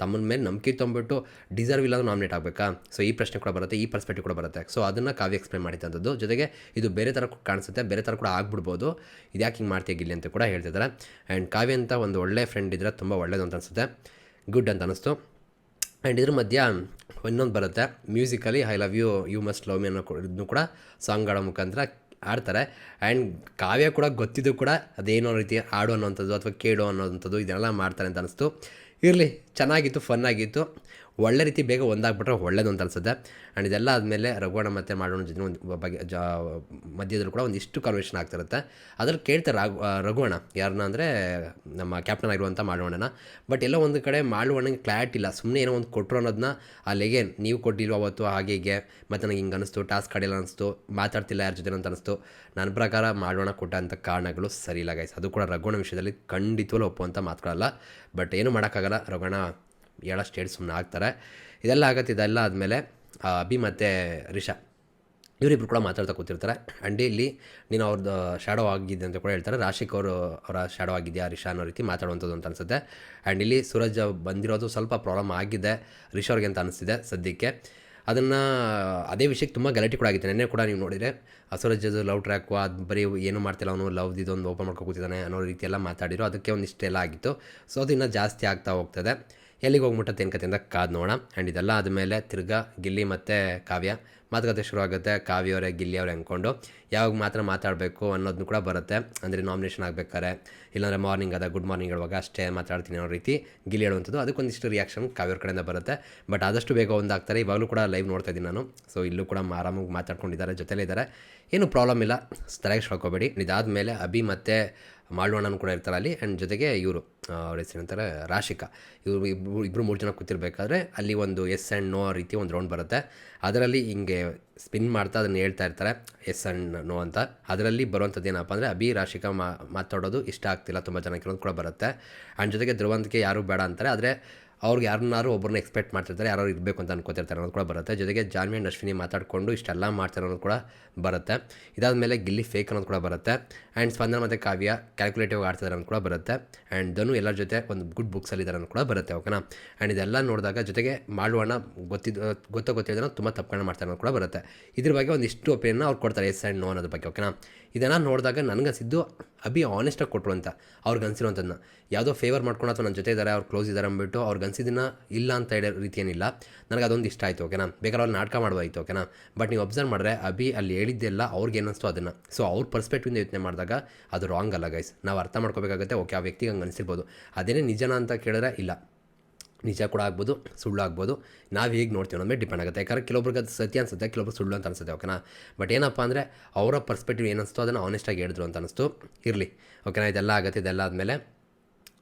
A: ತಮ್ಮನ ಮೇಲೆ ನಂಬಿಕೆ ತೊಗೊಂಬಿಟ್ಟು ಡಿಸರ್ವ್ ಇಲ್ಲ ನಾಮಿನೇಟ್ ಆಗಬೇಕಾ? ಸೊ ಈ ಪ್ರಶ್ನೆ ಕೂಡ ಬರುತ್ತೆ, ಈ ಪರ್ಸ್ಪೆಕ್ಟಿವ್ ಕೂಡ ಬರುತ್ತೆ. ಸೊ ಅದನ್ನು ಕಾವ್ಯ ಎಕ್ಸ್ಪ್ಲೈನ್ ಮಾಡಿದ್ದಂಥದ್ದು ಜೊತೆಗೆ ಇದು ಬೇರೆ ಥರ ಕಾಣಿಸುತ್ತೆ, ಬೇರೆ ಥರ ಕೂಡ ಆಗ್ಬಿಡ್ಬೋದು. ಇದ್ಯಾಕೆ ಹಿಂಗೆ ಮಾಡ್ತೀಯ ಗಿಲ್ಲಿ ಅಂತ ಕೂಡ ಹೇಳ್ತಿದ್ದಾರೆ. ಆ್ಯಂಡ್ ಕಾವ್ಯ ಅಂತ ಒಂದು ಒಳ್ಳೆ ಫ್ರೆಂಡ್ ಇದ್ದರೆ ತುಂಬ ಒಳ್ಳೇದು ಅಂತ ಅನಿಸುತ್ತೆ. ಗುಡ್ ಅಂತ ಅನಿಸ್ತು. ಆ್ಯಂಡ್ ಇದ್ರ ಮಧ್ಯ ಇನ್ನೊಂದು ಬರುತ್ತೆ. Musically I love you you must love me ಅನ್ನೋ ಇದನ್ನು ಕೂಡ ಸಾಂಗ್ಗಳ ಮುಖಾಂತರ ಆಡ್ತಾರೆ ಆ್ಯಂಡ್ ಕಾವ್ಯ ಕೂಡ ಗೊತ್ತಿದ್ದು ಕೂಡ ಅದೇನೋ ರೀತಿ ಹಾಡು ಅನ್ನೋವಂಥದ್ದು ಅಥವಾ ಕೇಳು ಅನ್ನೋವಂಥದ್ದು ಇದೆಲ್ಲ ಮಾಡ್ತಾರೆ ಅಂತ ಅನಿಸ್ತು. ಇರಲಿ, ಚೆನ್ನಾಗಿತ್ತು ಫನ್ ಆಗಿತ್ತು. ಒಳ್ಳೆ ರೀತಿ ಬೇಗ ಒಂದಾಗ್ಬಿಟ್ರೆ ಒಳ್ಳೇದು ಅಂತ ಅನ್ಸುತ್ತೆ. ಆ್ಯಂಡ್ ಇದೆಲ್ಲ ಆದಮೇಲೆ ರಘುವಣ ಮತ್ತೆ ಮಾಡೋಣ ಜೊತೆ ಒಂದು ಬಗ್ಗೆ ಜಾ, ಮಧ್ಯದಲ್ಲೂ ಕೂಡ ಒಂದಿಷ್ಟು ಕನ್ವರ್ಷನ್ ಆಗ್ತಿರುತ್ತೆ. ಅದ್ರಲ್ಲಿ ಕೇಳ್ತಾರೆ ರಾಘು ರಘುವಣ ಯಾರನ್ನ ಅಂದರೆ ನಮ್ಮ ಕ್ಯಾಪ್ಟನ್ ಆಗಿರುವಂಥ ಮಾಳುವಣ್ಣನ. ಬಟ್ ಎಲ್ಲೋ ಒಂದು ಕಡೆ ಮಾಳುವಣ್ಣಗೆ ಕ್ಲಾರಿಟಿ ಇಲ್ಲ. ಸುಮ್ಮನೆ ಏನೋ ಒಂದು ಕೊಟ್ಟರು ಅನ್ನೋದನ್ನ ಅಲ್ಲಿಗೆ ನೀವು ಕೊಟ್ಟಿಲ್ವ ಅವತ್ತು, ಹಾಗೆ ಹೀಗೆ. ಮತ್ತು ನನಗೆ ಹಿಂಗೆ ಅನಿಸ್ತು ಟಾಸ್ಕ್ ಕಡೆಯಲ್ಲ ಅನಿಸ್ತು, ಮಾತಾಡ್ತಿಲ್ಲ ಯಾರ ಜೊತೆ ಅಂತ ಅನಿಸ್ತು. ನನ್ನ ಪ್ರಕಾರ ಮಾಡೋಣ ಕೊಟ್ಟಂಥ ಕಾರಣಗಳು ಸರಿ ಇಲ್ಲ ಗೈಸ್ ಅದು ಕೂಡ ರಘುವಣ ವಿಷಯದಲ್ಲಿ ಖಂಡಿತವಲ್ಲೂ ಒಪ್ಪುವಂಥ ಮಾತುಗಳಲ್ಲ. ಬಟ್ ಏನು ಮಾಡೋಕ್ಕಾಗಲ್ಲ. ರಘುವಣ ಹೇಳಿ ಸುಮ್ಮನೆ ಆಗ್ತಾರೆ. ಇದೆಲ್ಲ ಆಗತ್ತೆ, ಇದೆಲ್ಲ ಆದಮೇಲೆ ಅಭಿ ಮತ್ತು ರಿಷಾ. ಇವರಿಬ್ರು ಕೂಡ ಮಾತಾಡ್ತಾ ಕೂತಿರ್ತಾರೆ. ಆ್ಯಂಡ್ ಇಲ್ಲಿ ನೀನು ಅವ್ರದ್ದು ಶಾಡೋ ಆಗಿದ್ದೆ ಅಂತ ಕೂಡ ಹೇಳ್ತಾರೆ. ರಾಶಿಕ್ ಅವರು ಅವರ ಶಾಡೋ ಆಗಿದೆಯಾ ರಿಷಾ ಅನ್ನೋ ರೀತಿ ಮಾತಾಡುವಂಥದ್ದು ಅಂತ ಅನಿಸುತ್ತೆ. ಆ್ಯಂಡ್ ಇಲ್ಲಿ ಸೂರಜ್ ಬಂದಿರೋದು ಸ್ವಲ್ಪ ಪ್ರಾಬ್ಲಮ್ ಆಗಿದೆ ರಿಷಾ ಅವ್ರಿಗೆ ಅಂತ ಅನಿಸ್ತಿದೆ ಸದ್ಯಕ್ಕೆ. ಅದನ್ನು, ಅದೇ ವಿಷಯಕ್ಕೆ ತುಂಬ ಗಲಾಟೆ ಕೂಡ ಆಗಿತ್ತು. ನೆನ್ನೆ ಕೂಡ ನೀವು ನೋಡಿದರೆ ಸೂರಜ್ ಲವ್ ಟ್ರ್ಯಾಕು ಅದು ಬರೀ ಏನು ಮಾಡ್ತಿಲ್ಲ ಅವನು ಲವ್ ಇದೊಂದು ಓಪನ್ ಮಾಡ್ಕೊ ಕೂತಿದ್ದಾನೆ ಅನ್ನೋ ರೀತಿಯೆಲ್ಲ ಮಾತಾಡಿರೋ ಅದಕ್ಕೆ ಒಂದಿಷ್ಟೆಲ್ಲ ಆಗಿತ್ತು. ಸೊ ಅದು ಇನ್ನೂ ಜಾಸ್ತಿ ಆಗ್ತಾ ಹೋಗ್ತದೆ. ಎಲ್ಲಿಗೆ ಹೋಗ್ಬಿಟ್ಟತ್ತೆ ಅಂತ ಕಾದು ನೋಡೋಣ. ಆ್ಯಂಡ್ ಇದೆಲ್ಲ ಆದಮೇಲೆ ತಿರ್ಗಾ ಗಿಲ್ಲಿ ಮತ್ತು ಕಾವ್ಯ. ಮಾತುಕತೆ ಶುರು ಆಗುತ್ತೆ ಕಾವ್ಯ ಅವರೇ ಗಿಲ್ಲಿ ಅವರೇ ಅಂದ್ಕೊಂಡು ಯಾವಾಗ ಮಾತ್ರ ಮಾತಾಡಬೇಕು ಅನ್ನೋದನ್ನು ಕೂಡ ಬರುತ್ತೆ. ಅಂದರೆ ನಾಮಿನೇಷನ್ ಆಗಬೇಕಾರೆ ಇಲ್ಲಾಂದರೆ ಮಾರ್ನಿಂಗ್ ಅದ ಗುಡ್ ಮಾರ್ನಿಂಗ್ ಹೇಳುವಾಗ ಅಷ್ಟೇ ಮಾತಾಡ್ತೀನಿ ಅನ್ನೋ ರೀತಿ ಗಿಲ್ಲಿ ಹೇಳುವಂಥದ್ದು. ಅದಕ್ಕೊಂದಿಷ್ಟು ರಿಯಾಕ್ಷನ್ ಕಾವ್ಯವ್ರ ಕಡೆಯಿಂದ ಬರುತ್ತೆ. ಬಟ್ ಆದಷ್ಟು ಬೇಗ ಒಂದಾಗ್ತಾರೆ. ಇವಾಗಲೂ ಕೂಡ ಲೈವ್ ನೋಡ್ತಾ ಇದ್ದೀನಿ ನಾನು. ಸೊ ಇಲ್ಲೂ ಕೂಡ ಆರಾಮಾಗಿ ಮಾತಾಡ್ಕೊಂಡಿದ್ದಾರೆ, ಜೊತೆಲೇ ಇದ್ದಾರೆ. ಏನು ಪ್ರಾಬ್ಲಮ್ ಇಲ್ಲ. ತಲೆಗೆ ಶೋಕೋಬೇಡಿ ಇದಾದಮೇಲೆ ಅಭಿ ಮತ್ತು ಮಾಳ್ವಣ್ಣನ ಕೂಡ ಇರ್ತಾರೆ ಅಲ್ಲಿ. ಆ್ಯಂಡ್ ಜೊತೆಗೆ ಇವರು ಅವ್ರ ಹೆಸರು ರಾಶಿಕಾ. ಇವರು ಇಬ್ಬರು ಇಬ್ಬರು ಮೂರು ಜನ ಕೂತಿರ್ಬೇಕಾದ್ರೆ ಅಲ್ಲಿ ಒಂದು ಎಸ್ ಆ್ಯಂಡ್ ನೋ ರೀತಿ ಒಂದು ರೌಂಡ್ ಬರುತ್ತೆ. ಅದರಲ್ಲಿ ಹಿಂಗೆ ಸ್ಪಿನ್ ಮಾಡ್ತಾ ಅದನ್ನು ಹೇಳ್ತಾ ಇರ್ತಾರೆ, ಎಸ್ ಆ್ಯಂಡ್ ನೋ ಅಂತ. ಅದರಲ್ಲಿ ಬರುವಂಥದ್ದು ಏನಪ್ಪ ಅಂದರೆ, ಅಭಿ, ರಾಶಿಕಾ ಮಾತಾಡೋದು ಇಷ್ಟ ಆಗ್ತಿಲ್ಲ, ತುಂಬ ಜನಕ್ಕೆ ಕೂಡ ಬರುತ್ತೆ. ಆ್ಯಂಡ್ ಜೊತೆಗೆ ಧ್ರುವಂತಿಕೆ ಯಾರೂ ಬೇಡ ಅಂತಾರೆ. ಆದರೆ ಅವ್ರಿಗೆ ಯಾರನ್ನಾರು ಒಬ್ಬರನ್ನ ಎಕ್ಸ್ಪೆಕ್ಟ್ ಮಾಡ್ತಿರ್ತಾರೆ ಯಾರು ಇರಬೇಕು ಅಂತ ಅನ್ಕೋತಿರ್ತಾರೆ ಅನ್ನೋದು ಕೂಡ ಬರುತ್ತೆ. ಜೊತೆಗೆ ಜಾನ್ವಿ ಆ್ಯಂಡ್ ಅಶ್ವಿನಿ ಮಾತಾಡಿಕೊಂಡು ಇಷ್ಟೆಲ್ಲ ಮಾಡ್ತಾರೆ ಅನ್ನೋದು ಕೂಡ ಬರುತ್ತೆ. ಇದಾದ ಮೇಲೆ ಗಿಲ್ಲಿ ಫೇಕ್ ಅನ್ನೋದು ಕೂಡ ಬರುತ್ತೆ. ಆ್ಯಂಡ್ ಸ್ಪಂದನ ಮತ್ತು ಕಾವ್ಯ ಕ್ಯಾಲ್ಕುಲೇಟಿವ್ ಆಡ್ತಿದ್ದಾರೆ ಅನ್ನೋದು ಕೂಡ ಬರುತ್ತೆ. ಆ್ಯಂಡ್ ಧನು ಎಲ್ಲರ ಜೊತೆ ಒಂದು ಗುಡ್ ಬುಕ್ಸಲ್ಲಿ ಇದ್ದಾರೆ ಅನ್ನೋದು ಕೂಡ ಬರುತ್ತೆ ಓಕೆನಾ ಆ್ಯಂಡ್ ಇದೆಲ್ಲ ನೋಡಿದಾಗ ಜೊತೆಗೆ ಮಾಡುವಣ್ಣ ಗೊತ್ತಿದ್ದು ಗೊತ್ತೋ ಗೊತ್ತಿದ್ದನೋ ತುಂಬ ತಪ್ಪುಗಳನ್ನ ಮಾಡ್ತಾರೆ ಅನ್ನೋದು ಕೂಡ ಬರುತ್ತೆ. ಇದ್ರ ಬಗ್ಗೆ ಒಂದಿಷ್ಟು ಒಪಿನಿಯನ್ನ ಅವ್ರು ಕೊಡ್ತಾರೆ ಎಸ್ ಆ್ಯಂಡ್ ನೋ ಅನ್ನೋದ್ರ ಬಗ್ಗೆ ಓಕೆನಾ ಇದನ್ನು ನೋಡಿದಾಗ ನನಗೆ ಸಿದ್ದು ಅಭಿ ಆನೆಸ್ಟಾಗಿ ಕೊಟ್ಟರು ಅಂತ ಅವ್ರಿಗೆ ಅನಿಸಿರುವಂಥದ್ದನ್ನ ಯಾವುದೋ ಫೇವರ್ ಮಾಡ್ಕೊಂಡು ಅಥವಾ ನನ್ನ ಜೊತೆ ಇದ್ದಾರೆ ಅವ್ರು ಕ್ಲೋಸ್ ಇದ್ದಾರೆ ಅಂದ್ಬಿಟ್ಟು ಅವ್ರಿಗೆ ಅನ್ಸಿದ್ದನ್ನ ಇಲ್ಲ ಅಂತ ಹೇಳೋ ರೀತಿ ಏನಿಲ್ಲ ನನಗೆ ಅದೊಂದು ಇಷ್ಟ ಆಯಿತು ಓಕೆನಾ ಬೇಕಾದ್ರೆ ನಾಟಕ ಮಾಡ್ಬೋದಾಯ್ತು ಓಕೆನಾ ಬಟ್ ನೀವು ಅಬ್ಸರ್ವ್ ಮಾಡಿದ್ರೆ ಅಭಿ ಅಲ್ಲಿ ಹೇಳಿದ್ದೆಲ್ಲ ಅವ್ರಿಗೆ ಏನಿಸ್ತು ಅದನ್ನು. ಸೊ ಅವ್ರ ಪರ್ಸ್ಪೆಕ್ಟಿವಿಂದ ಯೋಚನೆ ಮಾಡಿದಾಗ ಅದು ರಾಂಗ್ ಅಲ್ಲ ಗೈಸ್ ನಾವು ಅರ್ಥ ಮಾಡ್ಕೋಬೇಕಾಗುತ್ತೆ ಓಕೆ ಆ ವ್ಯಕ್ತಿಗೆ ಹಂಗೆ ಅನಿಸಿರ್ಬೋದು. ಅದೇನೇ ನಿಜನ ಅಂತ ಕೇಳಿದ್ರೆ ಇಲ್ಲ. ನಿಜ ಕೂಡ ಆಗ್ಬೋದು, ಸುಳ್ಳು ಆಗ್ಬೋದು. ನಾವು ಹೇಗೆ ನೋಡ್ತೀವಿ ಅನ್ನೋದು ಡಿಪೆಂಡ್ ಆಗುತ್ತೆ. ಯಾಕಂದರೆ ಕೆಲವೊಬ್ರಿಗೆ ಅದು ಸತ್ಯ ಅನಿಸುತ್ತೆ, ಕೆಲವೊಬ್ರು ಸುಳ್ಳು ಅಂತ ಅನಿಸುತ್ತೆ ಓಕೆನಾ ಬಟ್ ಏನಪ್ಪ ಅಂದರೆ ಅವರ ಪರ್ಸ್ಪೆಕ್ಟಿವ್ ಏನಿಸ್ತು ಅದನ್ನು ಆನೆಸ್ಟಾಗಿ ಹೇಳಿದ್ರು ಅಂತ ಅನಿಸ್ತು. ಇರಲಿ ಓಕೆನಾ ಇದೆಲ್ಲ ಆಗುತ್ತೆ, ಇದೆಲ್ಲ ಆದಮೇಲೆ